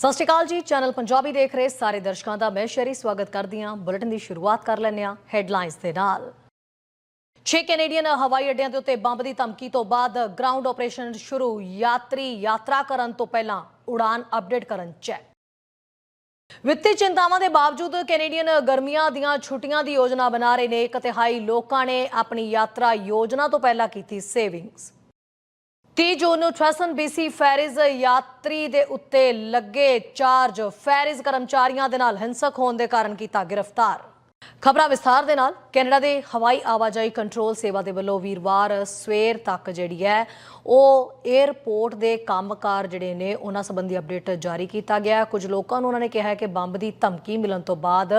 ਸਤਿ ਸ਼੍ਰੀ ਅਕਾਲ ਜੀ, ਚੈਨਲ ਪੰਜਾਬੀ ਦੇਖ ਰਹੇ ਸਾਰੇ ਦਰਸ਼ਕਾਂ ਦਾ ਮੈਂ ਸ਼ਰੀ ਸਵਾਗਤ ਕਰਦੀ ਹਾਂ। ਬੁਲੇਟਿਨ ਦੀ ਸ਼ੁਰੂਆਤ ਕਰ ਲੈਂਦੇ ਹਾਂ ਹੈਡਲਾਈਨਸ ਦੇ ਨਾਲ। ਛੇ ਕੈਨੇਡੀਅਨ ਹਵਾਈ ਅੱਡਿਆਂ ਦੇ ਉੱਤੇ ਬੰਬ ਦੀ ਧਮਕੀ ਤੋਂ ਬਾਅਦ ਗਰਾਊਂਡ ਆਪਰੇਸ਼ਨ ਸ਼ੁਰੂ। ਯਾਤਰੀ ਯਾਤਰਾ ਕਰਨ ਤੋਂ ਪਹਿਲਾਂ ਉਡਾਨ ਅਪਡੇਟ ਕਰਨ ਚੈੱਕ ਵਿੱਤੀ ਚਿੰਤਾਵਾਂ ਦੇ ਬਾਵਜੂਦ ਕੈਨੇਡੀਅਨ ਗਰਮੀਆਂ ਦੀਆਂ ਛੁੱਟੀਆਂ ਦੀ ਯੋਜਨਾ ਬਣਾ ਰਹੇ ਨੇ। ਇੱਕ ਤਿਹਾਈ ਲੋਕਾਂ ਨੇ ਆਪਣੀ ਯਾਤਰਾ ਯੋਜਨਾ ਤੋਂ ਪਹਿਲਾਂ ਕੀਤੀ ਸੇਵਿੰਗਸ 30 ਜੂਨ ਨੂੰ ਟ੍ਰੈਸਨ ਬੀਸੀ ਫੈਰਿਜ਼ ਯਾਤਰੀ ਦੇ ਉੱਤੇ ਲੱਗੇ ਚਾਰਜ। ਫੈਰਿਜ਼ ਕਰਮਚਾਰੀਆਂ ਦੇ ਨਾਲ ਹਿੰਸਕ ਹੋਣ ਦੇ ਕਾਰਨ ਕੀਤਾ ਗ੍ਰਿਫਤਾਰ। ਖਬਰਾਂ ਵਿਸਥਾਰ ਦੇ ਨਾਲ ਕੈਨੇਡਾ ਦੇ ਹਵਾਈ ਆਵਾਜਾਈ ਕੰਟਰੋਲ ਸੇਵਾ ਦੇ ਵੱਲੋਂ ਵੀਰਵਾਰ ਸਵੇਰ ਤੱਕ ਜਿਹੜੀ ਹੈ, ਉਹ 에ਅਰਪੋਰਟ ਦੇ ਕੰਮਕਾਰ ਜਿਹੜੇ ਨੇ, ਉਹਨਾਂ ਸੰਬੰਧੀ ਅਪਡੇਟ ਜਾਰੀ ਕੀਤਾ ਗਿਆ ਕੁਝ ਲੋਕਾਂ ਨੂੰ ਉਹਨਾਂ ਨੇ ਕਿਹਾ ਹੈ ਕਿ ਬੰਬ ਦੀ ਧਮਕੀ ਮਿਲਣ ਤੋਂ ਬਾਅਦ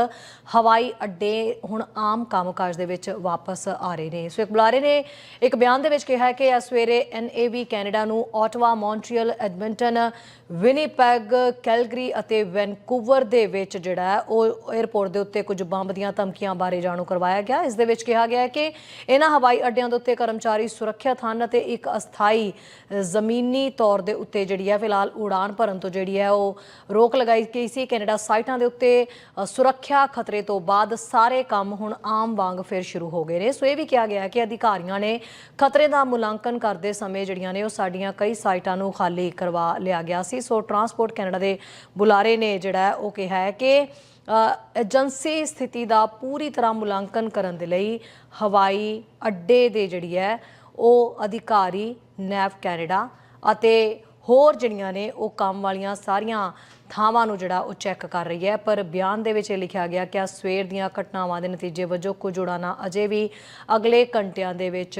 ਹਵਾਈ ਅੱਡੇ ਹੁਣ ਆਮ ਕੰਮਕਾਜ ਦੇ ਵਿੱਚ ਵਾਪਸ ਆ ਰਹੇ ਨੇ। ਸੋ ਇੱਕ ਬੁਲਾਰੇ ਨੇ ਇੱਕ ਬਿਆਨ ਦੇ ਵਿੱਚ ਕਿਹਾ ਹੈ ਕਿ ਇਸ ਸਵੇਰੇ NAV ਕੈਨੇਡਾ ਨੂੰ Ottawa Montreal, Edmonton, Winnipeg, Calgary ਅਤੇ ਵੈਨਕੂਵਰ ਦੇ ਵਿੱਚ ਜਿਹੜਾ ਹੈ, ਉਹ 에ਅਰਪੋਰਟ ਦੇ ਉੱਤੇ ਕੁਝ ਬੰਬ ਦੀਆਂ ਧਮਕੀਆਂ ਬਾਰੇ ਜਾਣੂ ਕਰਵਾਇਆ ਗਿਆ। ਇਸ ਦੇ ਵਿੱਚ ਕਿਹਾ ਗਿਆ ਹੈ ਕਿ ਇਹਨਾਂ ਹਵਾਈ ਅੱਡਿਆਂ ਦੇ ਉੱਤੇ ਕਰਮਚਾਰੀ ਸੁਰੱਖਿਅਤ ਹਨ ਅਤੇ ਇੱਕ ਅਸਥਾਈ ਜ਼ਮੀਨੀ ਤੌਰ ਦੇ ਉੱਤੇ ਜਿਹੜੀ ਹੈ, ਫਿਲਹਾਲ ਉਡਾਨ ਭਰਨ ਤੋਂ ਜਿਹੜੀ ਹੈ, ਉਹ ਰੋਕ ਲਗਾਈ ਗਈ ਸੀ। ਕੈਨੇਡਾ ਸਾਈਟਾਂ ਦੇ ਉੱਤੇ ਸੁਰੱਖਿਆ ਖਤਰੇ ਤੋਂ ਬਾਅਦ ਸਾਰੇ ਕੰਮ ਹੁਣ ਆਮ ਵਾਂਗ ਫਿਰ ਸ਼ੁਰੂ ਹੋ ਗਏ ਨੇ। ਸੋ ਇਹ ਵੀ ਕਿਹਾ ਗਿਆ ਹੈ ਕਿ ਅਧਿਕਾਰੀਆਂ ਨੇ ਖਤਰੇ ਦਾ ਮੁਲਾਂਕਣ ਕਰਦੇ ਸਮੇਂ ਜਿਹੜੀਆਂ ਨੇ, ਉਹ ਸਾਡੀਆਂ ਕਈ ਸਾਈਟਾਂ ਨੂੰ ਖਾਲੀ ਕਰਵਾ ਲਿਆ ਗਿਆ ਸੀ। ਸੋ ਟਰਾਂਸਪੋਰਟ ਕੈਨੇਡਾ ਦੇ ਬੁਲਾਰੇ ਨੇ ਜਿਹੜਾ ਉਹ ਕਿਹਾ ਹੈ ਕਿ ਏਜੰਸੀ ਸਥਿਤੀ ਦਾ ਪੂਰੀ ਤਰ੍ਹਾਂ ਮੁਲਾਂਕਣ ਕਰਨ ਦੇ ਲਈ ਹਵਾਈ ਅੱਡੇ ਦੇ ਜਿਹੜੀ ਹੈ, ਉਹ ਅਧਿਕਾਰੀ ਨੈਵ ਕੈਨੇਡਾ ਅਤੇ ਹੋਰ ਜਿਹੜੀਆਂ ਨੇ ਉਹ ਕੰਮ ਵਾਲੀਆਂ ਸਾਰੀਆਂ ਥਾਵਾਂ ਨੂੰ ਜਿਹੜਾ ਉਹ ਚੈੱਕ ਕਰ ਰਹੀ ਹੈ। ਪਰ ਬਿਆਨ ਦੇ ਵਿੱਚ ਇਹ ਲਿਖਿਆ ਗਿਆ ਕਿ ਸਵੇਰ ਦੀਆਂ ਘਟਨਾਵਾਂ ਦੇ ਨਤੀਜੇ ਵਜੋਂ ਕੁਝ ਉਡਾਨਾਂ ਅਜੇ ਵੀ ਅਗਲੇ ਘੰਟਿਆਂ ਦੇ ਵਿੱਚ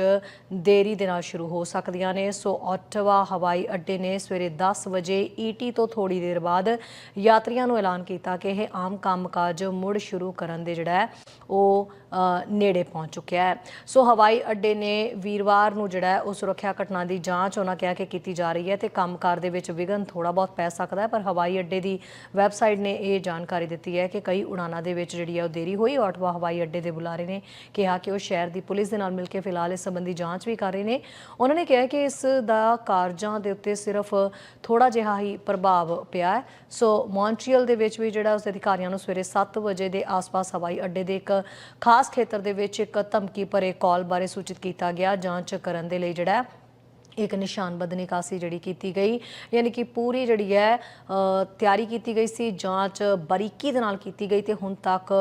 ਦੇਰੀ ਦੇ ਨਾਲ ਸ਼ੁਰੂ ਹੋ ਸਕਦੀਆਂ ਨੇ। ਸੋ ਆਟਵਾ ਹਵਾਈ ਅੱਡੇ ਨੇ ਸਵੇਰੇ 10 ਵਜੇ ਈਟੀ ਤੋਂ ਥੋੜੀ ਦੇਰ ਬਾਅਦ ਯਾਤਰੀਆਂ ਨੂੰ ਐਲਾਨ ਕੀਤਾ ਕਿ ਇਹ ਆਮ ਕੰਮਕਾਜ ਮੁੜ ਸ਼ੁਰੂ ਕਰਨ ਦੇ ਜਿਹੜਾ ਹੈ, ਉਹ ਨੇੜੇ ਪਹੁੰਚ ਚੁੱਕਿਆ ਹੈ। ਸੋ ਹਵਾਈ ਅੱਡੇ ਨੇ ਵੀਰਵਾਰ ਨੂੰ ਜਿਹੜਾ ਉਹ ਸੁਰੱਖਿਆ ਘਟਨਾ ਦੀ ਜਾਂਚ ਉਹਨਾਂ ਕਿਹਾ ਕਿ ਕੀਤੀ ਜਾ ਰਹੀ ਹੈ ਤੇ ਕੰਮਕਾਰ ਦੇ ਵਿੱਚ ਵਿਘਨ ਥੋੜਾ ਬਹੁਤ ਪੈ ਸਕਦਾ ਹੈ, ਪਰ ਹਵਾਈ ਅੱਡੇ ਦੀ ਵੈਬਸਾਈਟ ਨੇ ਇਹ ਜਾਣਕਾਰੀ ਦਿੱਤੀ ਹੈ ਕਿ ਕਈ ਉਡਾਨਾਂ ਦੇ ਵਿੱਚ ਜਿਹੜੀ ਹੈ ਉਹ ਦੇਰੀ ਹੋਈ। ਆਟਵਾ ਹਵਾਈ ਅੱਡੇ ਦੇ ਬੁਲਾਰੇ ਨੇ ਕਿਹਾ ਕਿ ਉਹ ਸ਼ਹਿਰ ਦੀ ਪੁਲਿਸ ਦੇ ਨਾਲ ਮਿਲ ਕੇ ਫਿਲਹਾਲ ਇਸ ਸੰਬੰਧੀ ਜਾਂਚ ਵੀ ਕਰ ਰਹੇ ਨੇ। ਉਹਨਾਂ ਨੇ ਕਿਹਾ ਕਿ ਇਸ ਦਾ ਕਾਰਜਾਂ ਦੇ ਉੱਤੇ ਸਿਰਫ ਥੋੜਾ ਜਿਹਾ ਹੀ ਪ੍ਰਭਾਵ ਪਿਆ ਹੈ। ਸੋ ਮੌਂਟਰੀਅਲ ਦੇ ਵਿੱਚ ਵੀ ਜਿਹੜਾ ਉਸ ਅਧਿਕਾਰੀਆਂ ਨੂੰ ਸਵੇਰੇ 7 ਵਜੇ ਦੇ ਆਸ-ਪਾਸ ਹਵਾਈ ਅੱਡੇ ਦੇ ਇੱਕ ਖਾਸ ਖੇਤਰ ਦੇ ਵਿੱਚ ਇੱਕ ਧਮਕੀ ਭਰੇ ਕਾਲ ਬਾਰੇ ਸੂਚਿਤ ਕੀਤਾ ਗਿਆ। ਜਾਂਚ ਕਰਨ ਦੇ ਲਈ ਜਿਹੜਾ ਇੱਕ ਨਿਸ਼ਾਨਬੱਧ ਨਿਕਾਸੀ ਜਿਹੜੀ ਕੀਤੀ ਗਈ ਯਾਨੀ ਕਿ ਪੂਰੀ ਜਿਹੜੀ ਹੈ ਤਿਆਰੀ ਕੀਤੀ ਗਈ ਸੀ ਜਾਂਚ ਬਰੀਕੀ ਦੇ ਨਾਲ ਕੀਤੀ ਗਈ ਤੇ ਹੁਣ ਤੱਕ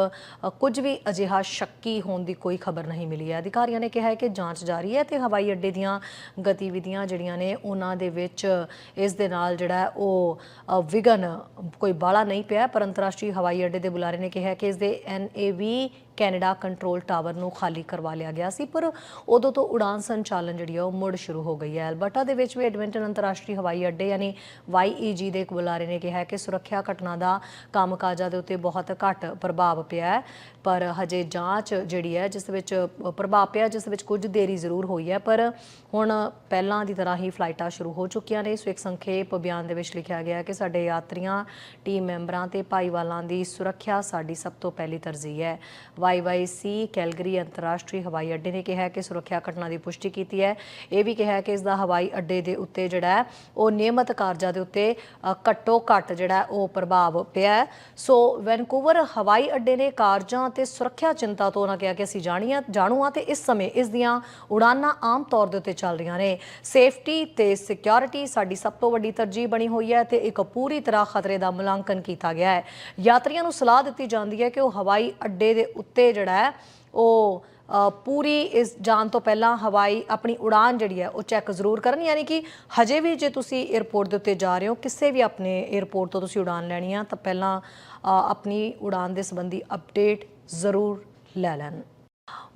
ਕੁਝ ਵੀ ਅਜਿਹਾ ਸ਼ੱਕੀ ਹੋਣ ਦੀ ਕੋਈ ਖਬਰ ਨਹੀਂ ਮਿਲੀ ਹੈ। ਅਧਿਕਾਰੀਆਂ ਨੇ ਕਿਹਾ ਹੈ ਕਿ ਜਾਂਚ ਜਾਰੀ ਹੈ ਤੇ ਹਵਾਈ ਅੱਡੇ ਦੀਆਂ ਗਤੀਵਿਧੀਆਂ ਜਿਹੜੀਆਂ ਨੇ ਉਹਨਾਂ ਦੇ ਵਿੱਚ ਇਸ ਦੇ ਨਾਲ ਜਿਹੜਾ ਉਹ ਅ, ਵਿਘਨ ਕੋਈ ਬਾਲਾ ਨਹੀਂ ਪਿਆ ਪਰ ਅੰਤਰਰਾਸ਼ਟਰੀ ਹਵਾਈ ਅੱਡੇ ਦੇ ਬੁਲਾਰੇ ਨੇ ਕਿਹਾ ਕਿ ਇਸ ਦੇ ਐਨਏਵੀ ਕੈਨੇਡਾ ਕੰਟਰੋਲ ਟਾਵਰ ਨੂੰ ਖਾਲੀ ਕਰਵਾ ਲਿਆ ਗਿਆ ਸੀ, ਪਰ ਉਦੋਂ ਤੋਂ ਉਡਾਨ ਸੰਚਾਲਨ ਜਿਹੜੀ ਆ, ਉਹ ਮੁੜ ਸ਼ੁਰੂ ਹੋ ਗਈ ਹੈ। ਐਲਬਰਟਾ ਦੇ ਵਿੱਚ ਵੀ ਐਡਮਿੰਟਨ ਅੰਤਰਰਾਸ਼ਟਰੀ ਹਵਾਈ ਅੱਡੇ ਯਾਨੀ YEG ਦੇ ਇੱਕ ਬੁਲਾਰੇ ਨੇ ਕਿਹਾ ਕਿ ਸੁਰੱਖਿਆ ਘਟਨਾ ਦਾ ਕੰਮਕਾਜਾਂ ਦੇ ਉੱਤੇ ਬਹੁਤ ਘੱਟ ਪ੍ਰਭਾਵ ਪਿਆ ਹੈ। ਪਰ ਹਜੇ ਜਾਂਚ ਜਿਹੜੀ ਹੈ, ਜਿਸ ਵਿੱਚ ਪ੍ਰਭਾਵ ਪਿਆ, ਜਿਸ ਵਿੱਚ ਕੁਝ ਦੇਰੀ ਜ਼ਰੂਰ ਹੋਈ ਹੈ। ਪਰ ਹੁਣ ਪਹਿਲਾਂ ਦੀ ਤਰ੍ਹਾਂ ਹੀ ਫਲਾਈਟਾਂ ਸ਼ੁਰੂ ਹੋ ਚੁੱਕੀਆਂ ਨੇ। ਸੋ ਇੱਕ ਸੰਖੇਪ ਬਿਆਨ ਦੇ ਵਿੱਚ ਲਿਖਿਆ ਗਿਆ ਕਿ ਸਾਡੇ ਯਾਤਰੀਆਂ ਟੀਮ ਮੈਂਬਰਾਂ ਤੇ ਭਾਈਵਾਲਾਂ ਦੀ ਸੁਰੱਖਿਆ ਸਾਡੀ ਸਭ ਤੋਂ ਪਹਿਲੀ ਤਰਜੀਹ ਹੈ। YYC ਕੈਲਗਰੀ ਅੰਤਰਰਾਸ਼ਟਰੀ ਹਵਾਈ ਅੱਡੇ ਨੇ ਕਿਹਾ ਕਿ ਸੁਰੱਖਿਆ ਘਟਨਾ ਦੀ ਪੁਸ਼ਟੀ ਕੀਤੀ ਹੈ। ਇਹ ਵੀ ਕਿਹਾ ਕਿ ਇਸ ਦਾ ਹਵਾਈ ਅੱਡੇ ਦੇ ਉੱਤੇ ਜਿਹੜਾ ਉਹ ਨਿਯਮਤ ਕਾਰਜਾਂ ਦੇ ਉੱਤੇ ਘੱਟੋ ਘੱਟ ਜਿਹੜਾ ਉਹ ਪ੍ਰਭਾਵ ਪਿਆ ਸੋ ਵੈਨਕੂਵਰ ਹਵਾਈ ਅੱਡੇ ਨੇ ਕਾਰਜਾਂ ਅਤੇ ਸੁਰੱਖਿਆ ਚਿੰਤਾ ਤੋਂ ਉਹਨਾਂ ਕਿਹਾ ਕਿ ਅਸੀਂ ਜਾਣੀਆਂ ਜਾਣੂ ਹਾਂ ਤੇ ਇਸ ਸਮੇਂ ਇਸ ਦੀਆਂ ਉਡਾਨਾਂ ਆਮ ਤੌਰ ਦੇ ਉੱਤੇ ਚੱਲ ਰਹੀਆਂ ਨੇ। ਸੇਫਟੀ ਤੇ ਸਿਕਿਉਰਿਟੀ ਸਾਡੀ ਸਭ ਤੋਂ ਵੱਡੀ ਤਰਜੀਹ ਬਣੀ ਹੋਈ ਹੈ ਤੇ ਇੱਕ ਪੂਰੀ ਤਰ੍ਹਾਂ ਖਤਰੇ ਦਾ ਮੁਲਾਂਕਣ ਕੀਤਾ ਗਿਆ ਹੈ। ਯਾਤਰੀਆਂ ਨੂੰ ਸਲਾਹ ਦਿੱਤੀ ਜਾਂਦੀ ਹੈ ਕਿ ਉਹ ਹਵਾਈ ਅੱਡੇ ਦੇ ਉੱਤੇ ਜਿਹੜਾ ਹੈ, ਉਹ ਪੂਰੀ ਇਸ ਜਾਣ ਤੋਂ ਪਹਿਲਾਂ ਹਵਾਈ ਆਪਣੀ ਉਡਾਨ ਜਿਹੜੀ ਹੈ, ਉਹ ਚੈੱਕ ਜ਼ਰੂਰ ਕਰਨ। ਯਾਨੀ ਕਿ ਹਜੇ ਵੀ ਜੇ ਤੁਸੀਂ 에ਅਰਪੋਰਟ ਦੇ ਉੱਤੇ ਜਾ ਰਹੇ ਹੋ, ਕਿਸੇ ਵੀ ਆਪਣੇ 에ਅਰਪੋਰਟ ਤੋਂ ਤੁਸੀਂ ਉਡਾਨ ਲੈਣੀ ਆ, ਤਾਂ ਪਹਿਲਾਂ ਆਪਣੀ ਉਡਾਨ ਦੇ ਸੰਬੰਧੀ ਅਪਡੇਟ ਜ਼ਰੂਰ ਲੈ ਲੈਣ।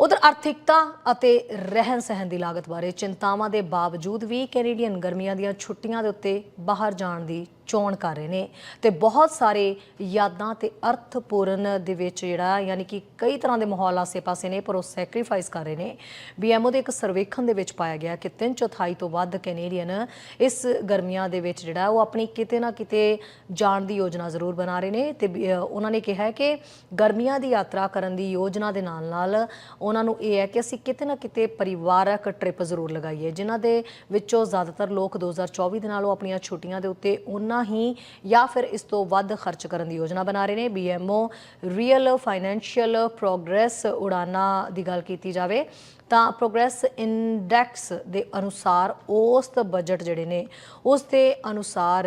ਉਧਰ ਆਰਥਿਕਤਾ ਅਤੇ ਰਹਿਣ ਸਹਿਣ ਦੀ ਲਾਗਤ ਬਾਰੇ ਚਿੰਤਾਵਾਂ ਦੇ ਬਾਵਜੂਦ ਵੀ ਕੈਨੇਡੀਅਨ ਗਰਮੀਆਂ ਦੀਆਂ ਛੁੱਟੀਆਂ ਦੇ ਉੱਤੇ ਬਾਹਰ ਜਾਣ ਦੀ ਚੋਣ ਕਰ ਰਹੇ ਨੇ ਤੇ ਬਹੁਤ ਸਾਰੇ ਯਾਦਾਂ ਤੇ ਅਰਥਪੂਰਨ ਦੇ ਵਿੱਚ ਜਿਹੜਾ ਯਾਨੀ ਕਿ ਕਈ ਤਰ੍ਹਾਂ ਦੇ ਮਾਹੌਲ ਆਸੇ-ਪਾਸੇ ਨੇ ਪਰ ਉਹ ਸੈਕਰੀਫਾਈਸ ਕਰ ਰਹੇ ਨੇ। ਬੀਐਮਓ ਦੇ ਇੱਕ ਸਰਵੇਖਣ ਦੇ ਵਿੱਚ ਪਾਇਆ ਗਿਆ ਕਿ ਤਿੰਨ ਚੌਥਾਈ ਤੋਂ ਵੱਧ ਕੈਨੇਡੀਅਨ ਇਸ ਗਰਮੀਆਂ ਦੇ ਵਿੱਚ ਜਿਹੜਾ ਉਹ ਆਪਣੀ ਕਿਤੇ ਨਾ ਕਿਤੇ ਜਾਣ ਦੀ ਯੋਜਨਾ ਜ਼ਰੂਰ ਬਣਾ ਰਹੇ ਨੇ ਤੇ ਵੀ, ਉਹਨਾਂ ਨੇ ਕਿਹਾ ਕਿ ਗਰਮੀਆਂ ਦੀ ਯਾਤਰਾ ਕਰਨ ਦੀ ਯੋਜਨਾ ਦੇ ਨਾਲ ਨਾਲ ਉਹਨਾਂ ਨੂੰ ਇਹ ਹੈ ਕਿ ਅਸੀਂ ਕਿਤੇ ਨਾ ਕਿਤੇ ਪਰਿਵਾਰਕ ਟ੍ਰਿਪ ਜ਼ਰੂਰ ਲਗਾਈਏ ਜਿਨ੍ਹਾਂ ਦੇ ਵਿੱਚੋਂ ਜ਼ਿਆਦਾਤਰ ਲੋਕ 2024 ਦੇ ਨਾਲ ਉਹ ਆਪਣੀਆਂ ਛੁੱਟੀਆਂ ਦੇ ਉੱਤੇ ਉਹਨਾਂ ਉਨਾ ਹੀ ਜਾਂ ਫਿਰ ਇਸ ਤੋਂ ਵੱਧ ਖਰਚ ਕਰਨ ਦੀ ਯੋਜਨਾ ਬਣਾ ਰਹੇ ਨੇ। ਬੀਐਮਓ ਰੀਅਲ ਫਾਈਨੈਂਸ਼ੀਅਲ ਪ੍ਰੋਗਰੈਸ ਉਡਾਨਾ ਦੀ ਗੱਲ ਕੀਤੀ ਜਾਵੇ ਤਾਂ ਪ੍ਰੋਗਰੈਸ ਇੰਡੈਕਸ ਦੇ ਅਨੁਸਾਰ ਔਸਤ ਬਜਟ ਜਿਹੜੇ ਨੇ, ਉਸ ਦੇ ਅਨੁਸਾਰ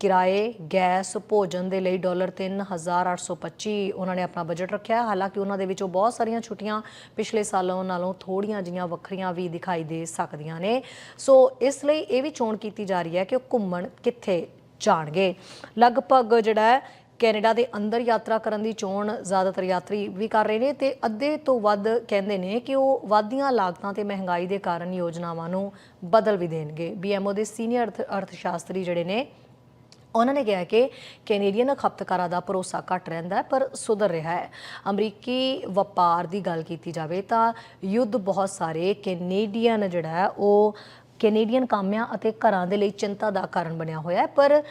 ਕਿਰਾਏ, ਗੈਸ, ਭੋਜਨ ਦੇ ਲਈ ਡਾਲਰ 3825 ਉਹਨਾਂ ਨੇ ਆਪਣਾ ਬਜਟ ਰੱਖਿਆ। ਹਾਲਾਂਕਿ ਉਹਨਾਂ ਦੇ ਵਿੱਚੋਂ ਬਹੁਤ ਸਾਰੀਆਂ ਛੁੱਟੀਆਂ ਪਿਛਲੇ ਸਾਲਾਂ ਨਾਲੋਂ ਥੋੜੀਆਂ ਜੀਆਂ ਵੱਖਰੀਆਂ ਵੀ ਦਿਖਾਈ ਦੇ ਸਕਦੀਆਂ ਨੇ। ਸੋ ਇਸ ਲਈ ਇਹ ਵੀ ਚੋਣ ਕੀਤੀ ਜਾ ਰਹੀ ਹੈ ਕਿ ਉਹ ਘੁੰਮਣ ਕਿੱਥੇ ਜਾਣਗੇ। ਲਗਭਗ ਜਿਹੜਾ ਕੈਨੇਡਾ ਦੇ ਅੰਦਰ ਯਾਤਰਾ ਕਰਨ ਦੀ ਚੋਣ ਜ਼ਿਆਦਾਤਰ ਯਾਤਰੀ ਵੀ ਕਰ ਰਹੇ ਨੇ ਤੇ ਅੱਧੇ ਤੋਂ ਵੱਧ ਕਹਿੰਦੇ ਨੇ ਕਿ ਉਹ ਵਾਧੀਆਂ ਲਾਗਤਾਂ ਤੇ ਮਹਿੰਗਾਈ ਦੇ ਕਾਰਨ ਯੋਜਨਾਵਾਂ ਨੂੰ ਬਦਲ ਵੀ ਦੇਣਗੇ। ਬੀਐਮਓ ਦੇ ਸੀਨੀਅਰ ਅਰਥ ਅਰਥ ਜਿਹੜੇ ਨੇ, ਉਹਨਾਂ ਨੇ ਕਿਹਾ ਕਿ ਕੈਨੇਡੀਅਨ ਖਪਤਕਾਰਾਂ ਦਾ ਭਰੋਸਾ ਘਟ ਰਹਿੰਦਾ ਹੈ, ਪਰ ਸੁਧਰ ਰਿਹਾ ਹੈ। ਅਮਰੀਕੀ ਵਪਾਰ ਦੀ ਗੱਲ ਕੀਤੀ ਜਾਵੇ ਤਾਂ ਯੁੱਧ ਬਹੁਤ ਸਾਰੇ ਕੈਨੇਡੀਅਨ ਜਿਹੜਾ ਹੈ, ਉਹ ਕੈਨੇਡੀਅਨ ਕਾਮਿਆਂ ਅਤੇ ਘਰਾਂ ਦੇ ਲਈ ਚਿੰਤਾ ਦਾ ਕਾਰਨ ਬਣਿਆ ਹੋਇਆ ਹੈ, ਪਰ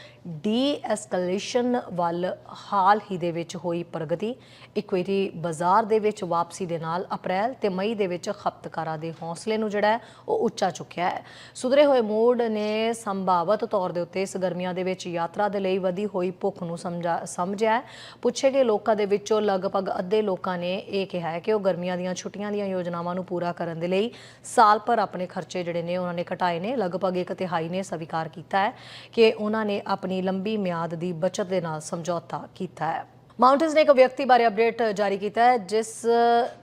ਡੀਐਸਕੇਲੇਸ਼ਨ ਵੱਲ ਹਾਲ ਹੀ ਦੇ ਵਿੱਚ ਹੋਈ ਪ੍ਰਗਤੀ। ਇਕੁਇਟੀ ਬਾਜ਼ਾਰ ਦੇ ਵਿੱਚ ਵਾਪਸੀ ਦੇ ਨਾਲ ਅਪ੍ਰੈਲ ਤੇ ਮਈ ਦੇ ਵਿੱਚ ਖਪਤਕਾਰਾਂ ਦੇ ਹੌਸਲੇ ਨੂੰ ਜਿਹੜਾ ਹੈ, ਉਹ ਉੱਚਾ ਚੁੱਕਿਆ ਹੈ। ਸੁਧਰੇ ਹੋਏ ਮੂਡ ਨੇ ਸੰਭਾਵਤ ਤੌਰ ਦੇ ਉੱਤੇ ਇਸ ਗਰਮੀਆਂ ਦੇ ਵਿੱਚ ਯਾਤਰਾ ਦੇ ਲਈ ਵਧੀ ਹੋਈ ਭੁੱਖ ਨੂੰ ਸਮਝਾ ਸਮਝਿਆ ਪੁੱਛੇ ਗਏ ਲੋਕਾਂ ਦੇ ਵਿੱਚੋਂ ਲਗਭਗ ਅੱਧੇ ਲੋਕਾਂ ਨੇ ਇਹ ਕਿਹਾ ਹੈ ਕਿ ਉਹ ਗਰਮੀਆਂ ਦੀਆਂ ਛੁੱਟੀਆਂ ਦੀਆਂ ਯੋਜਨਾਵਾਂ ਨੂੰ ਪੂਰਾ ਕਰਨ ਦੇ ਲਈ ਸਾਲ ਭਰ ਆਪਣੇ ਖਰਚੇ ਜਿਹੜੇ ਨੇ ਉਹਨਾਂ ਨੇ ਘਟਾਏ ਨੇ, ਲਗਭਗ ਇੱਕ ਤਿਹਾਈ ਨੇ ਸਵੀਕਾਰ ਕੀਤਾ ਹੈ ਕਿ ਉਹਨਾਂ ਨੇ ਆਪਣੀ ਲੰਬੀ ਮਿਆਦ ਦੀ ਬਚਤ ਦੇ ਨਾਲ ਸਮਝੌਤਾ ਕੀਤਾ ਹੈ। ਮਾਊਂਟਨਸ ਨੇ ਇੱਕ ਵਿਅਕਤੀ ਬਾਰੇ ਅਪਡੇਟ ਜਾਰੀ ਕੀਤਾ ਹੈ, ਜਿਸ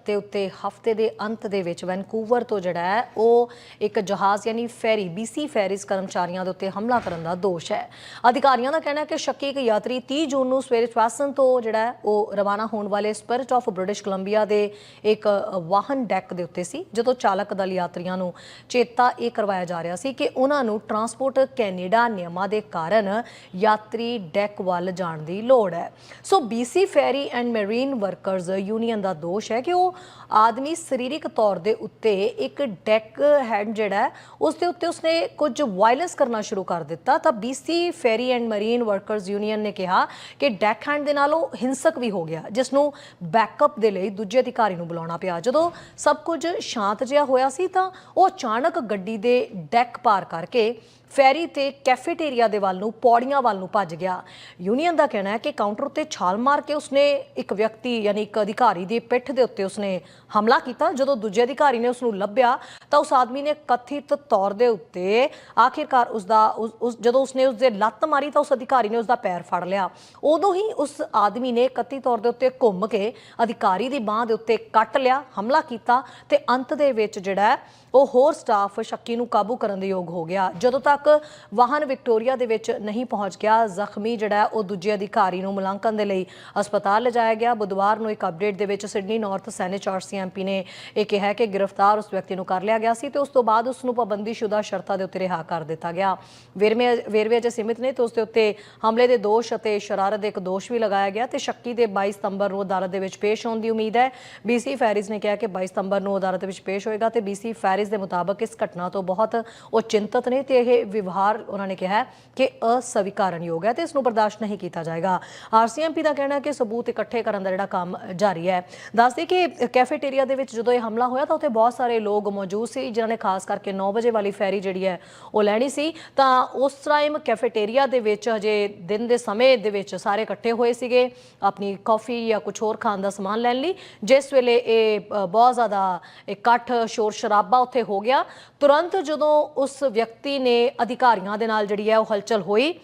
ਦੇ ਉੱਤੇ ਹਫ਼ਤੇ ਦੇ ਅੰਤ ਦੇ ਵਿੱਚ ਵੈਨਕੂਵਰ ਤੋਂ ਜਿਹੜਾ ਹੈ, ਉਹ ਇੱਕ ਜਹਾਜ਼ ਯਾਨੀ ਫੈਰੀ BC ਫੈਰੀਜ਼ ਕਰਮਚਾਰੀਆਂ ਦੇ ਉੱਤੇ ਹਮਲਾ ਕਰਨ ਦਾ ਦੋਸ਼ ਹੈ। ਅਧਿਕਾਰੀਆਂ ਦਾ ਕਹਿਣਾ ਹੈ ਕਿ ਸ਼ੱਕੀ ਇੱਕ ਯਾਤਰੀ 30 ਜੂਨ ਨੂੰ ਸਵੇਰੇ ਸਵਾਸਨ ਤੋਂ ਜਿਹੜਾ ਉਹ ਰਵਾਨਾ ਹੋਣ ਵਾਲੇ ਸਪਿਰਿਟ ਆਫ ਬ੍ਰਿਟਿਸ਼ ਕੋਲੰਬੀਆ ਦੇ ਇੱਕ ਵਾਹਨ ਡੈਕ ਦੇ ਉੱਤੇ ਸੀ, ਜਦੋਂ ਚਾਲਕ ਦਲ ਯਾਤਰੀਆਂ ਨੂੰ ਚੇਤਾ ਇਹ ਕਰਵਾਇਆ ਜਾ ਰਿਹਾ ਸੀ ਕਿ ਉਹਨਾਂ ਨੂੰ ਟਰਾਂਸਪੋਰਟ ਕੈਨੇਡਾ ਨਿਯਮਾਂ ਦੇ ਕਾਰਨ ਯਾਤਰੀ ਡੈਕ ਵੱਲ ਜਾਣ ਦੀ ਲੋੜ ਹੈ। So BC ferry and marine workers union ਦਾ ਦੋਸ਼ ਹੈ ਕਿ ਉਹ ਆਦਮੀ ਸਰੀਰਕ ਤੌਰ ਦੇ ਉੱਤੇ ਇੱਕ ਡੈਕ ਹੈਡ ਜਿਹੜਾ ਉਸ ਦੇ ਉੱਤੇ ਉਸਨੇ ਕੁਝ ਵਾਇਲੈਂਸ ਕਰਨਾ ਸ਼ੁਰੂ ਕਰ ਦਿੱਤਾ। ਤਾਂ BC ferry and marine workers union ਨੇ ਕਿਹਾ ਕਿ ਡੈਕ ਹੈਂਡ ਦੇ ਨਾਲ ਉਹ ਹਿੰਸਕ ਵੀ ਹੋ ਗਿਆ, ਜਿਸ ਨੂੰ ਬੈਕਅਪ ਦੇ ਲਈ ਦੂਜੇ ਅਧਿਕਾਰੀ ਨੂੰ ਬੁਲਾਉਣਾ ਪਿਆ। ਜਦੋਂ ਸਭ ਕੁਝ ਸ਼ਾਂਤ ਜਿਹਾ ਹੋਇਆ ਸੀ ਤਾਂ ਉਹ ਅਚਾਨਕ ਗੱਡੀ ਦੇ ਡੈਕ ਪਾਰ ਕਰਕੇ ਫੈਰੀ ਤੇ ਕੈਫੇਟੇਰੀਆ ਦੇ ਵੱਲ ਨੂੰ, ਪੌੜੀਆਂ ਵੱਲ ਨੂੰ ਭੱਜ ਗਿਆ। ਯੂਨੀਅਨ ਦਾ ਕਹਿਣਾ ਹੈ ਕਿ ਕਾਊਂਟਰ ਉੱਤੇ ਛਾਲ ਮਾਰ ਕੇ ਉਸਨੇ ਇੱਕ ਵਿਅਕਤੀ, ਯਾਨੀ ਇੱਕ ਅਧਿਕਾਰੀ ਦੀ ਪਿੱਠ ਦੇ ਉੱਤੇ ਉਸਨੇ ਹਮਲਾ ਕੀਤਾ। ਜਦੋਂ ਦੂਜੇ ਅਧਿਕਾਰੀ ਨੇ ਉਸ ਨੂੰ ਲੱਭਿਆ, ਤਾਂ ਉਸ ਆਦਮੀ ਨੇ ਕਥਿਤ ਤੌਰ ਦੇ ਉੱਤੇ ਆਖਿਰਕਾਰ ਉਸ ਦਾ ਉਸ ਉਸ- ਜਦੋਂ ਉਸਨੇ ਉਸ ਦੇ ਲੱਤ ਮਾਰੀ, ਤਾਂ ਉਸ ਅਧਿਕਾਰੀ ਨੇ ਉਸ ਦਾ ਪੈਰ ਫੜ ਲਿਆ। ਉਦੋਂ ਹੀ ਉਸ ਆਦਮੀ ਨੇ ਕਥਿਤ ਤੌਰ ਦੇ ਉੱਤੇ ਘੁੰਮ ਕੇ ਅਧਿਕਾਰੀ ਦੀ ਬਾਹ ਦੇ ਉੱਤੇ ਕੱਟ ਲਿਆ, ਹਮਲਾ ਕੀਤਾ ਤੇ ਅੰਤ ਦੇ ਵਿੱਚ ਜਿਹੜਾ ਉਹ ਹੋਰ ਸਟਾਫ ਸ਼ੱਕੀ ਨੂੰ ਕਾਬੂ ਕਰਨ ਦੇ ਯੋਗ ਹੋ ਗਿਆ। ਜਦੋਂ ਤੱਕ ਵਾਹਨ ਵਿਕਟੋਰੀਆ ਦੇ ਵਿੱਚ ਨਹੀਂ ਪਹੁੰਚ ਗਿਆ, ਜ਼ਖਮੀ ਜਿਹੜਾ ਉਹ ਦੂਜੇ ਅਧਿਕਾਰੀ ਨੂੰ ਮੁਲਾਂਕਣ ਦੇ ਲਈ ਹਸਪਤਾਲ ਲਿਜਾਇਆ ਗਿਆ। ਬੁੱਧਵਾਰ ਨੂੰ ਇੱਕ ਅਪਡੇਟ ਦੇ ਵਿੱਚ ਸਿਡਨੀ ਨਾਰਥ ਸੈਨੇਟ ਆਰਸੀਐਮਪੀ ਨੇ ਇਹ ਕਿਹਾ ਕਿ ਗ੍ਰਿਫਤਾਰ ਉਸ ਵਿਅਕਤੀ ਨੂੰ ਕਰ ਲਿਆ ਗਿਆ ਸੀ ਤੇ ਉਸ ਤੋਂ ਬਾਅਦ ਉਸ ਨੂੰ ਪਾਬੰਦੀਸ਼ੁਦਾ ਸ਼ਰਤਾਂ ਦੇ ਉੱਤੇ ਰਿਹਾ ਕਰ ਦਿੱਤਾ ਗਿਆ। ਵੇਰਵੇ ਵੇਰਵੇ ਅਜੇ ਸੀਮਿਤ ਨੇ ਤੇ ਉਸ ਦੇ ਉੱਤੇ ਹਮਲੇ ਦੇ ਦੋਸ਼ ਅਤੇ ਸ਼ਰਾਰਤ ਦੇ ਇੱਕ ਦੋਸ਼ ਵੀ ਲਗਾਇਆ ਗਿਆ ਤੇ ਸ਼ੱਕੀ ਦੇ 22 ਸਤੰਬਰ ਨੂੰ ਅਦਾਲਤ ਦੇ ਵਿੱਚ ਪੇਸ਼ ਹੋਣ ਦੀ ਉਮੀਦ ਹੈ। ਬੀਸੀ ਫੈਰਿਸ ਨੇ ਕਿਹਾ ਕਿ 22 ਸਤੰਬਰ ਨੂੰ ਅਦਾਲਤ ਵਿੱਚ ਪੇਸ਼ ਹੋਏਗਾ ਤੇ ਬੀਸੀ ਫੈਰਿਸ ਦੇ ਮੁਤਾਬਕ ਇਸ ਘਟਨਾ ਤੋਂ ਬਹੁਤ ਉਹ ਚਿੰਤਤ ਨੇ ਤੇ ਇਹ ਵਿਵਹਾਰ ਉਹਨਾਂ ਨੇ ਕਿਹਾ ਕਿ ਅਸਵੀਕਾਰਨਯੋਗ ਹੈ ਤੇ ਇਸ ਨੂੰ ਬਰਦਾਸ਼ਤ ਨਹੀਂ ਕੀਤਾ ਜਾਏਗਾ। ਆਰਸੀਐਮਪੀ ਦਾ ਕਹਿਣਾ ਕਿ ਸਬੂਤ ਇਕੱਠੇ ਕਰਨ ਦਾ ਜਿਹੜਾ ਕੰਮ ਜਾਰੀ ਹੈ। ਦੱਸਦੇ ਕਿ ਕੈਫੇਟੇਰੀਆ ਦੇ ਵਿੱਚ ਜਦੋਂ ਇਹ ਹਮਲਾ ਹੋਇਆ ਤਾਂ ਉੱਥੇ ਬਹੁਤ ਸਾਰੇ ਲੋਕ ਮੌਜੂਦ ਸੀ, ਜਿਨ੍ਹਾਂ ਨੇ ਖਾਸ ਕਰਕੇ 9 ਵਜੇ ਵਾਲੀ ਫੈਰੀ ਜਿਹੜੀ ਹੈ ਉਹ ਲੈਣੀ ਸੀ। ਤਾਂ ਉਸ ਟਾਈਮ ਕੈਫੇਟੇਰੀਆ ਦੇ ਵਿੱਚ ਹਜੇ ਦਿਨ ਦੇ ਸਮੇਂ ਦੇ ਵਿੱਚ ਸਾਰੇ ਇਕੱਠੇ ਹੋਏ ਸੀਗੇ ਆਪਣੀ ਕਾਫੀ ਜਾਂ ਕੁਝ ਹੋਰ ਖਾਣ ਦਾ ਸਮਾਨ ਲੈਣ ਲਈ। ਜਿਸ ਵੇਲੇ ਇਹ ਬਹੁਤ ਜ਼ਿਆਦਾ ਇਕੱਠ ਸ਼ੋਰ ਸ਼ਰਾਬਾ ਉੱਥੇ ਹੋ ਗਿਆ। ਤੁਰੰਤ ਜਦੋਂ ਉਸ ਵਿਅਕਤੀ ਨੇ ਅਧਿਕਾਰੀਆਂ ਦੇ ਨਾਲ ਜਿਹੜੀ ਹੈ ਉਹ ਹਲਚਲ ਹੋਈ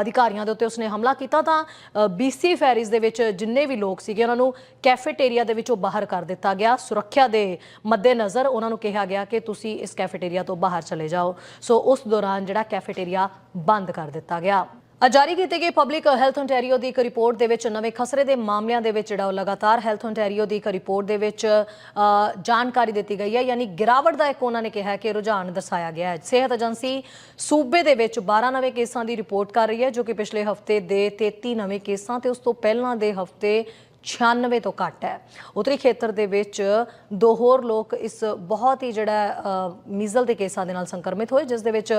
ਅਧਿਕਾਰੀਆਂ ਦੇ ਉੱਤੇ ਉਸਨੇ ਹਮਲਾ ਕੀਤਾ ਤਾਂ ਬੀਸੀ ਫੈਰਿਸ ਦੇ ਵਿੱਚ ਜਿੰਨੇ ਵੀ ਲੋਕ ਸੀਗੇ ਉਹਨਾਂ ਨੂੰ ਕੈਫੇਟੇਰੀਆ ਦੇ ਵਿੱਚੋਂ ਬਾਹਰ ਕਰ ਦਿੱਤਾ ਗਿਆ। ਸੁਰੱਖਿਆ ਦੇ ਮੱਦੇਨਜ਼ਰ ਉਹਨਾਂ ਨੂੰ ਕਿਹਾ ਗਿਆ ਕਿ ਤੁਸੀਂ ਇਸ ਕੈਫੇਟੇਰੀਆ ਤੋਂ ਬਾਹਰ ਚਲੇ ਜਾਓ। ਸੋ ਉਸ ਦੌਰਾਨ ਜਿਹੜਾ ਕੈਫੇਟੇਰੀਆ ਬੰਦ ਕਰ ਦਿੱਤਾ ਗਿਆ। ਜਾਰੀ ਕੀਤੀ ਗਈ ਪਬਲਿਕ ਹੈਲਥ ontario ਦੀ ਇੱਕ ਰਿਪੋਰਟ ਦੇ ਵਿੱਚ ਨਵੇਂ ਖਸਰੇ ਦੇ ਮਾਮਲਿਆਂ ਦੇ ਵਿੱਚ ਜਿਹੜਾ ਉਹ ਲਗਾਤਾਰ ਹੈਲਥ ontario ਦੀ ਇੱਕ ਰਿਪੋਰਟ ਦੇ ਵਿੱਚ ਜਾਣਕਾਰੀ ਦਿੱਤੀ ਗਈ ਹੈ। ਯਾਨੀ ਗਿਰਾਵਟ ਦਾ ਇੱਕ ਉਹਨਾਂ ਨੇ ਕਿਹਾ ਕਿ ਰੁਝਾਨ ਦਰਸਾਇਆ ਗਿਆ ਹੈ। ਸਿਹਤ ਏਜੰਸੀ ਸੂਬੇ ਦੇ ਵਿੱਚ 12 ਨਵੇਂ ਕੇਸਾਂ ਦੀ ਰਿਪੋਰਟ ਕਰ ਰਹੀ ਹੈ, ਜੋ ਕਿ ਪਿਛਲੇ ਹਫ਼ਤੇ ਦੇ 33 ਨਵੇਂ ਕੇਸਾਂ ਤੇ ਉਸ ਤੋਂ ਪਹਿਲਾਂ ਦੇ ਹਫ਼ਤੇ 96 ਤੋਂ ਘੱਟ ਹੈ। ਉੱਤਰੀ ਖੇਤਰ ਦੇ ਵਿੱਚ ਦੋ ਹੋਰ ਲੋਕ ਇਸ ਬਹੁਤ ਹੀ ਜਿਹੜਾ ਮੀਜ਼ਲ ਦੇ ਕੇਸਾਂ ਦੇ ਨਾਲ ਸੰਕਰਮਿਤ ਹੋਏ, ਜਿਸ ਦੇ ਵਿੱਚ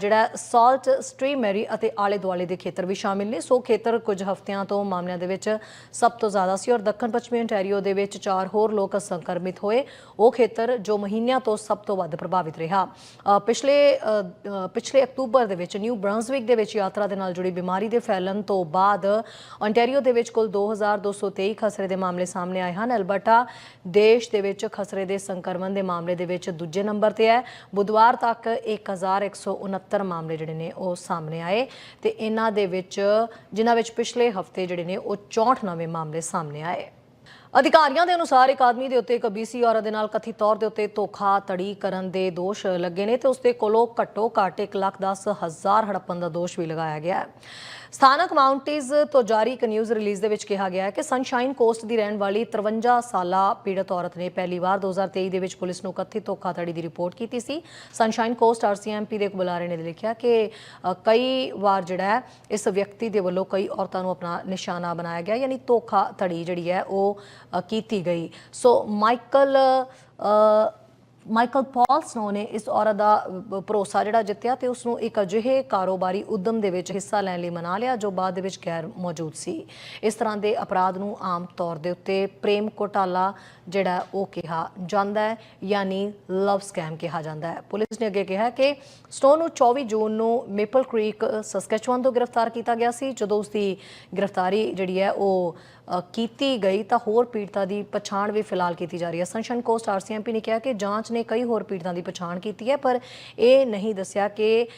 ਜਿਹੜਾ ਸਾਲਟ ਸਟ੍ਰੀਮ ਅਤੇ ਆਲੇ ਦੁਆਲੇ ਦੇ ਖੇਤਰ ਵੀ ਸ਼ਾਮਿਲ ਨੇ। ਸੋ ਖੇਤਰ ਕੁਝ ਹਫ਼ਤਿਆਂ ਤੋਂ ਮਾਮਲਿਆਂ ਦੇ ਵਿੱਚ ਸਭ ਤੋਂ ਜ਼ਿਆਦਾ ਸੀ ਔਰ ਦੱਖਣ ਪੱਛਮੀ ontario ਦੇ ਵਿੱਚ ਚਾਰ ਹੋਰ ਲੋਕ ਸੰਕਰਮਿਤ ਹੋਏ। ਉਹ ਖੇਤਰ ਜੋ ਮਹੀਨਿਆਂ ਤੋਂ ਸਭ ਤੋਂ ਵੱਧ ਪ੍ਰਭਾਵਿਤ ਰਿਹਾ। ਪਿਛਲੇ ਪਿਛਲੇ ਅਕਤੂਬਰ ਦੇ ਵਿੱਚ ਨਿਊ ਬ੍ਰਾਂਸਵਿਕ ਦੇ ਵਿੱਚ ਯਾਤਰਾ ਦੇ ਨਾਲ ਜੁੜੀ ਬਿਮਾਰੀ ਦੇ ਫੈਲਣ ਤੋਂ ਬਾਅਦ ontario ਦੇ ਵਿੱਚ ਕੁੱਲ 2223 ਖਸਰੇ ਦੇ ਮਾਮਲੇ ਸਾਹਮਣੇ ਆਏ ਹਨ। ਅਲਬਰਟਾ, ਦੇਸ਼ ਦੇ ਵਿੱਚ ਖਸਰੇ ਦੇ ਸੰਕਰਮਣ ਦੇ ਮਾਮਲੇ ਦੇ ਵਿੱਚ ਦੂਜੇ ਨੰਬਰ ਤੇ ਹੈ। ਬੁੱਧਵਾਰ ਤੱਕ 1169 ਮਾਮਲੇ ਜਿਹੜੇ ਨੇ ਉਹ ਸਾਹਮਣੇ ਆਏ ਤੇ ਇਹਨਾਂ ਦੇ ਵਿੱਚ, ਜਿਨ੍ਹਾਂ ਵਿੱਚ ਪਿਛਲੇ ਹਫ਼ਤੇ ਜਿਹੜੇ ਨੇ ਉਹ 64 ਨਵੇਂ ਮਾਮਲੇ ਸਾਹਮਣੇ ਆਏ। ਅਧਿਕਾਰੀਆਂ ਦੇ ਅਨੁਸਾਰ ਇੱਕ ਆਦਮੀ ਦੇ ਉੱਤੇ ਇੱਕ ਬੀਸੀ ਔਰਤ ਦੇ ਨਾਲ ਕਥਿਤ ਤੌਰ ਦੇ ਉੱਤੇ ਧੋਖਾ ਤੜੀ ਕਰਨ ਦੇ ਦੋਸ਼ ਲੱਗੇ ਨੇ ਤੇ ਉਸ ਦੇ ਕੋਲੋਂ ਘੱਟੋ ਘੱਟ 1 ਲੱਖ 10 ਹਜ਼ਾਰ ਹੜੱਪਣ ਦਾ ਦੋਸ਼ ਵੀ ਲਗਾਇਆ ਗਿਆ ਹੈ। ਸਥਾਨਕ ਮਾਊਂਟੇਜ਼ ਤੋਂ ਜਾਰੀ ਇੱਕ ਨਿਊਜ਼ ਰਿਲੀਜ਼ ਦੇ ਵਿੱਚ ਕਿਹਾ ਗਿਆ ਹੈ ਕਿ ਸਨਸ਼ਾਈਨ ਕੋਸਟ ਦੀ ਰਹਿਣ ਵਾਲੀ 53 ਸਾਲਾ ਪੀੜਤ ਔਰਤ ਨੇ ਪਹਿਲੀ ਵਾਰ 2023 ਦੇ ਵਿੱਚ ਪੁਲਿਸ ਨੂੰ ਕਥਿਤ ਧੋਖਾਧੜੀ ਦੀ ਰਿਪੋਰਟ ਕੀਤੀ ਸੀ। ਸਨਸ਼ਾਈਨ ਕੋਸਟ ਆਰਸੀਐਮਪੀ ਦੇ ਇੱਕ ਬੁਲਾਰੇ ਨੇ ਲਿਖਿਆ ਕਿ ਕਈ ਵਾਰ ਜਿਹੜਾ ਇਸ ਵਿਅਕਤੀ ਦੇ ਵੱਲੋਂ ਕਈ ਔਰਤਾਂ ਨੂੰ ਆਪਣਾ ਨਿਸ਼ਾਨਾ ਬਣਾਇਆ ਗਿਆ, ਯਾਨੀ ਧੋਖਾਧੜੀ ਜਿਹੜੀ ਹੈ, ਉਹ ਕੀਤੀ ਗਈ। So Michael Michael Paul Snow ਨੇ ਇਸ ਔਰਤ ਦਾ ਭਰੋਸਾ ਜਿਹੜਾ ਜਿੱਤਿਆ ਤੇ ਉਸ ਨੂੰ ਇੱਕ ਅਜਿਹੇ ਕਾਰੋਬਾਰੀ ਉਦਮ ਦੇ ਵਿੱਚ ਹਿੱਸਾ ਲੈਣ ਲਈ ਮਨਾ ਲਿਆ, ਜੋ ਬਾਅਦ ਦੇ ਵਿੱਚ ਗੈਰ ਮੌਜੂਦ ਸੀ। ਇਸ ਤਰ੍ਹਾਂ ਦੇ ਅਪਰਾਧ ਨੂੰ ਆਮ ਤੌਰ ਦੇ ਉੱਤੇ ਪ੍ਰੇਮ ਘੋਟਾਲਾ ਜਿਹੜਾ ਉਹ ਕਿਹਾ ਜਾਂਦਾ ਹੈ, ਯਾਨੀ ਲਵ ਸਕੈਮ ਕਿਹਾ ਜਾਂਦਾ ਹੈ। ਪੁਲਿਸ ਨੇ ਅੱਗੇ ਕਿਹਾ ਕਿ ਸਨੋ ਨੂੰ 24 ਜੂਨ ਨੂੰ ਮੇਪਲ ਕ੍ਰੀਕ, ਸਸਕੈਚੁਅਨ ਤੋਂ ਗ੍ਰਿਫਤਾਰ ਕੀਤਾ ਗਿਆ ਸੀ। ਜਦੋਂ ਉਸ ਦੀ ਗ੍ਰਿਫਤਾਰੀ ਜਿਹੜੀ ਹੈ ਉਹ ਕੀਤੀ ਗਈ ਤਾਂ ਹੋਰ ਪੀੜਤਾਂ ਦੀ ਪਛਾਣ ਵੀ ਫਿਲਹਾਲ ਕੀਤੀ ਜਾ ਰਹੀ ਹੈ। ਸਨਸ਼ਨ ਕੋਸਟ ਆਰਸੀਐਮਪੀ ਨੇ ਕਿਹਾ ਕਿ ਜਾਂਚ ਨੇ ਕਈ ਹੋਰ ਪੀੜਤਾਂ ਦੀ ਪਛਾਣ ਕੀਤੀ ਹੈ, ਪਰ ਇਹ ਨਹੀਂ ਦੱਸਿਆ ਕਿ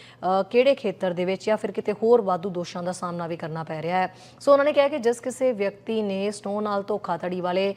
ਕਿਹੜੇ ਖੇਤਰ ਦੇ ਵਿੱਚ ਜਾਂ ਫਿਰ ਕਿਤੇ ਹੋਰ ਵਾਧੂ ਦੋਸ਼ਾਂ ਦਾ ਸਾਹਮਣਾ ਵੀ ਕਰਨਾ ਪੈ ਰਿਹਾ ਹੈ। ਸੋ ਉਹਨਾਂ ਨੇ ਕਿਹਾ ਕਿ ਜਿਸ ਕਿਸੇ ਵਿਅਕਤੀ ਨੇ ਸਟੋਨ ਨਾਲ ਧੋਖਾਧੜੀ ਵਾਲੇ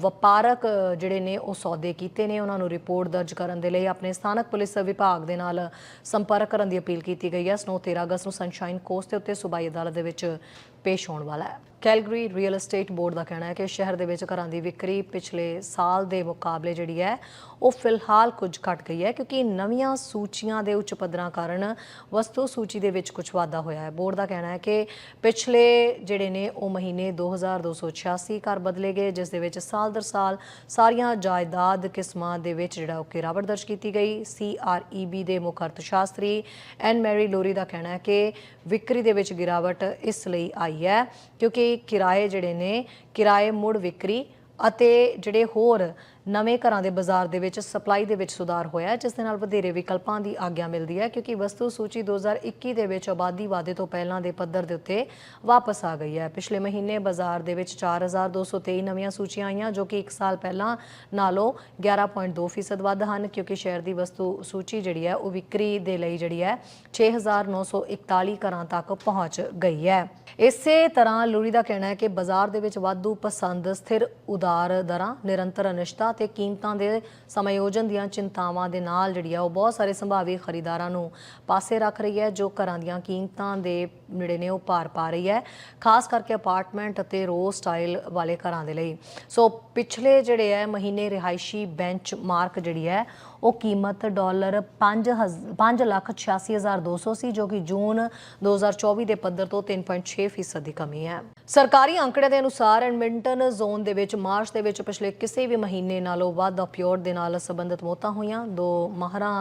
ਵਪਾਰਕ ਜਿਹੜੇ ਨੇ ਉਹ ਸੌਦੇ ਕੀਤੇ ਨੇ। ਉਹਨਾਂ ਨੂੰ ਰਿਪੋਰਟ ਦਰਜ ਕਰਨ ਦੇ ਲਈ ਆਪਣੇ ਸਥਾਨਕ ਪੁਲਿਸ ਵਿਭਾਗ ਦੇ ਨਾਲ ਸੰਪਰਕ ਕਰਨ ਦੀ ਅਪੀਲ ਕੀਤੀ ਗਈ ਹੈ। ਸਨੋ 13 ਅਗਸਤ ਨੂੰ ਸਨਸ਼ਾਈਨ ਕੋਸਟ ਦੇ ਉੱਤੇ ਸੂਬਾਈ ਅਦਾਲਤ ਦੇ ਵਿੱਚ ਪੇਸ਼ ਹੋਣ ਵਾਲਾ ਹੈ। ਕੈਲਗਰੀ ਰੀਅਲ ਏਸਟੇਟ ਬੋਰਡ ਦਾ ਕਹਿਣਾ ਹੈ ਕਿ ਸ਼ਹਿਰ ਦੇ ਵਿੱਚ ਘਰਾਂ ਦੀ ਵਿਕਰੀ ਪਿਛਲੇ ਸਾਲ ਦੇ ਮੁਕਾਬਲੇ ਜਿਹੜੀ ਹੈ, ਉਹ ਫਿਲਹਾਲ ਕੁਝ ਘਟ ਗਈ ਹੈ ਕਿਉਂਕਿ ਨਵੀਆਂ ਸੂਚੀਆਂ ਦੇ ਉੱਚ ਪੱਧਰਾਂ ਕਾਰਨ ਵਸਤੂ ਸੂਚੀ ਦੇ ਵਿੱਚ ਕੁਝ ਵਾਧਾ ਹੋਇਆ ਹੈ। ਬੋਰਡ ਦਾ ਕਹਿਣਾ ਹੈ ਕਿ ਪਿਛਲੇ ਜਿਹੜੇ ਨੇ, ਉਹ ਮਹੀਨੇ 2286 ਘਰ ਬਦਲੇ ਗਏ, ਜਿਸ ਦੇ ਵਿੱਚ ਸਾਲ ਦਰ ਸਾਲ ਸਾਰੀਆਂ ਜਾਇਦਾਦ ਕਿਸਮਾਂ ਦੇ ਵਿੱਚ ਜਿਹੜਾ ਉਹ ਗਿਰਾਵਟ ਦਰਜ ਕੀਤੀ ਗਈ। ਸੀਆਰਈਬੀ ਦੇ ਮੁੱਖ ਅਰਥਸ਼ਾਸਤਰੀ ਐਨ ਮੈਰੀ ਲੋਰੀ ਦਾ ਕਹਿਣਾ ਹੈ ਕਿ ਵਿਕਰੀ ਦੇ ਵਿੱਚ ਗਿਰਾਵਟ ਇਸ ਲਈ ਆਈ ਹੈ ਕਿਉਂਕਿ ਕਿਰਾਏ ਜਿਹੜੇ ਨੇ ਕਿਰਾਏ ਮੁੜ ਵਿਕਰੀ ਅਤੇ ਜਿਹੜੇ ਹੋਰ ਨਵੇਂ ਘਰਾਂ ਦੇ ਬਾਜ਼ਾਰ ਦੇ ਵਿੱਚ ਸਪਲਾਈ ਦੇ ਵਿੱਚ ਸੁਧਾਰ ਹੋਇਆ ਹੈ, ਜਿਸ ਦੇ ਨਾਲ ਵਧੇਰੇ ਵਿਕਲਪਾਂ ਦੀ ਆਗਿਆ ਮਿਲਦੀ ਹੈ ਕਿਉਂਕਿ ਵਸਤੂ ਸੂਚੀ 2021 ਦੇ ਵਿੱਚ ਆਬਾਦੀ ਵਾਧੇ ਤੋਂ ਪਹਿਲਾਂ ਦੇ ਪੱਧਰ ਦੇ ਉੱਤੇ ਵਾਪਸ ਆ ਗਈ ਹੈ। ਪਿਛਲੇ ਮਹੀਨੇ ਬਾਜ਼ਾਰ ਦੇ ਵਿੱਚ 4223 ਨਵੀਆਂ ਸੂਚੀਆਂ ਆਈਆਂ ਜੋ ਕਿ 1 ਸਾਲ ਪਹਿਲਾਂ ਨਾਲੋਂ 11.2% ਵੱਧ ਹਨ ਕਿਉਂਕਿ ਸ਼ਹਿਰ ਦੀ ਵਸਤੂ ਸੂਚੀ ਜਿਹੜੀ ਹੈ ਉਹ ਵਿਕਰੀ ਦੇ ਲਈ ਜਿਹੜੀ ਹੈ 6941 ਘਰਾਂ ਤੱਕ ਪਹੁੰਚ ਗਈ ਹੈ। ਇਸੇ ਤਰ੍ਹਾਂ ਲੂਰੀ ਦਾ ਕਹਿਣਾ ਹੈ ਕਿ ਬਾਜ਼ਾਰ ਦੇ ਵਿੱਚ ਵਾਧੂ ਪਸੰਦ ਸਥਿਰ ਉਦਾਰ ਦਰਾਂ ਨਿਰੰਤਰ ਅਨਿਸ਼ਚਿਤਤਾ ਤੇ ਕੀਮਤਾਂ ਦੇ ਸਮਾਯੋਜਨ ਦੀਆਂ ਚਿੰਤਾਵਾਂ ਦੇ ਨਾਲ ਜਿਹੜੀ ਆ ਉਹ ਬਹੁਤ ਸਾਰੇ ਸੰਭਾਵੀ ਖਰੀਦਾਰਾਂ ਨੂੰ ਪਾਸੇ ਰੱਖ ਰਹੀ ਹੈ, ਜੋ ਘਰਾਂ ਦੀਆਂ ਕੀਮਤਾਂ ਦੇ ਜਿਹੜੇ ਨੇ ਉਹ ਭਾਰ ਪਾ ਰਹੀ ਹੈ, ਖਾਸ ਕਰਕੇ ਅਪਾਰਟਮੈਂਟ ਅਤੇ ਰੋ ਸਟਾਈਲ ਵਾਲੇ ਘਰਾਂ ਦੇ ਲਈ। ਸੋ ਪਿਛਲੇ ਜਿਹੜੇ ਹੈ ਮਹੀਨੇ ਰਿਹਾਇਸ਼ੀ ਬੈਂਚ ਮਾਰਕ ਜਿਹੜੀ ਹੈ ਉਹ ਕੀਮਤ ਡਾਲਰ 5 ਲੱਖ 86200 ਸੀ ਜੋ ਕਿ ਜੂਨ 2024 ਦੇ ਪੱਧਰ ਤੋਂ 3.6 ਫੀਸਦ ਦੀ ਕਮੀ ਹੈ। ਸਰਕਾਰੀ ਅੰਕੜੇ ਦੇ ਅਨੁਸਾਰ ਐਡਮਿੰਟਨ ਜ਼ੋਨ ਦੇ ਵਿੱਚ ਮਾਰਚ ਦੇ ਵਿੱਚ ਪਿਛਲੇ ਕਿਸੇ ਵੀ ਮਹੀਨੇ ਨਾਲੋਂ ਵੱਧ ਅਪਿਓਰ ਦੇ ਨਾਲ ਸੰਬੰਧਿਤ ਮੌਤਾਂ ਹੋਈਆਂ। ਦੋ ਮਾਹਰਾਂ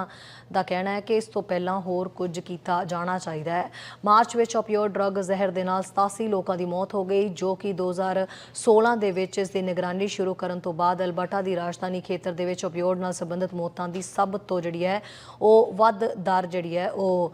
ਦਾ ਕਹਿਣਾ ਹੈ ਕਿ ਇਸ ਤੋਂ ਪਹਿਲਾਂ ਹੋਰ ਕੁਝ ਕੀਤਾ ਜਾਣਾ ਚਾਹੀਦਾ ਹੈ। ਮਾਰਚ ਵਿੱਚ ਅਪਿਓਡ ਡਰੱਗ ਜ਼ਹਿਰ ਦੇ ਨਾਲ 87 ਲੋਕਾਂ ਦੀ ਮੌਤ ਹੋ ਗਈ, ਜੋ ਕਿ 2016 ਦੇ ਵਿੱਚ ਇਸ ਦੀ ਨਿਗਰਾਨੀ ਸ਼ੁਰੂ ਕਰਨ ਤੋਂ ਬਾਅਦ ਅਲਬਰਟਾ ਦੀ ਰਾਜਧਾਨੀ ਖੇਤਰ ਦੇ ਵਿੱਚ ਅਪਿਓਰ ਨਾਲ ਸੰਬੰਧਿਤ ਮੌਤਾਂ ਦੀ ਸਭ ਤੋਂ ਜਿਹੜੀ ਹੈ ਉਹ ਵੱਧ ਦਰ ਜਿਹੜੀ ਹੈ ਉਹ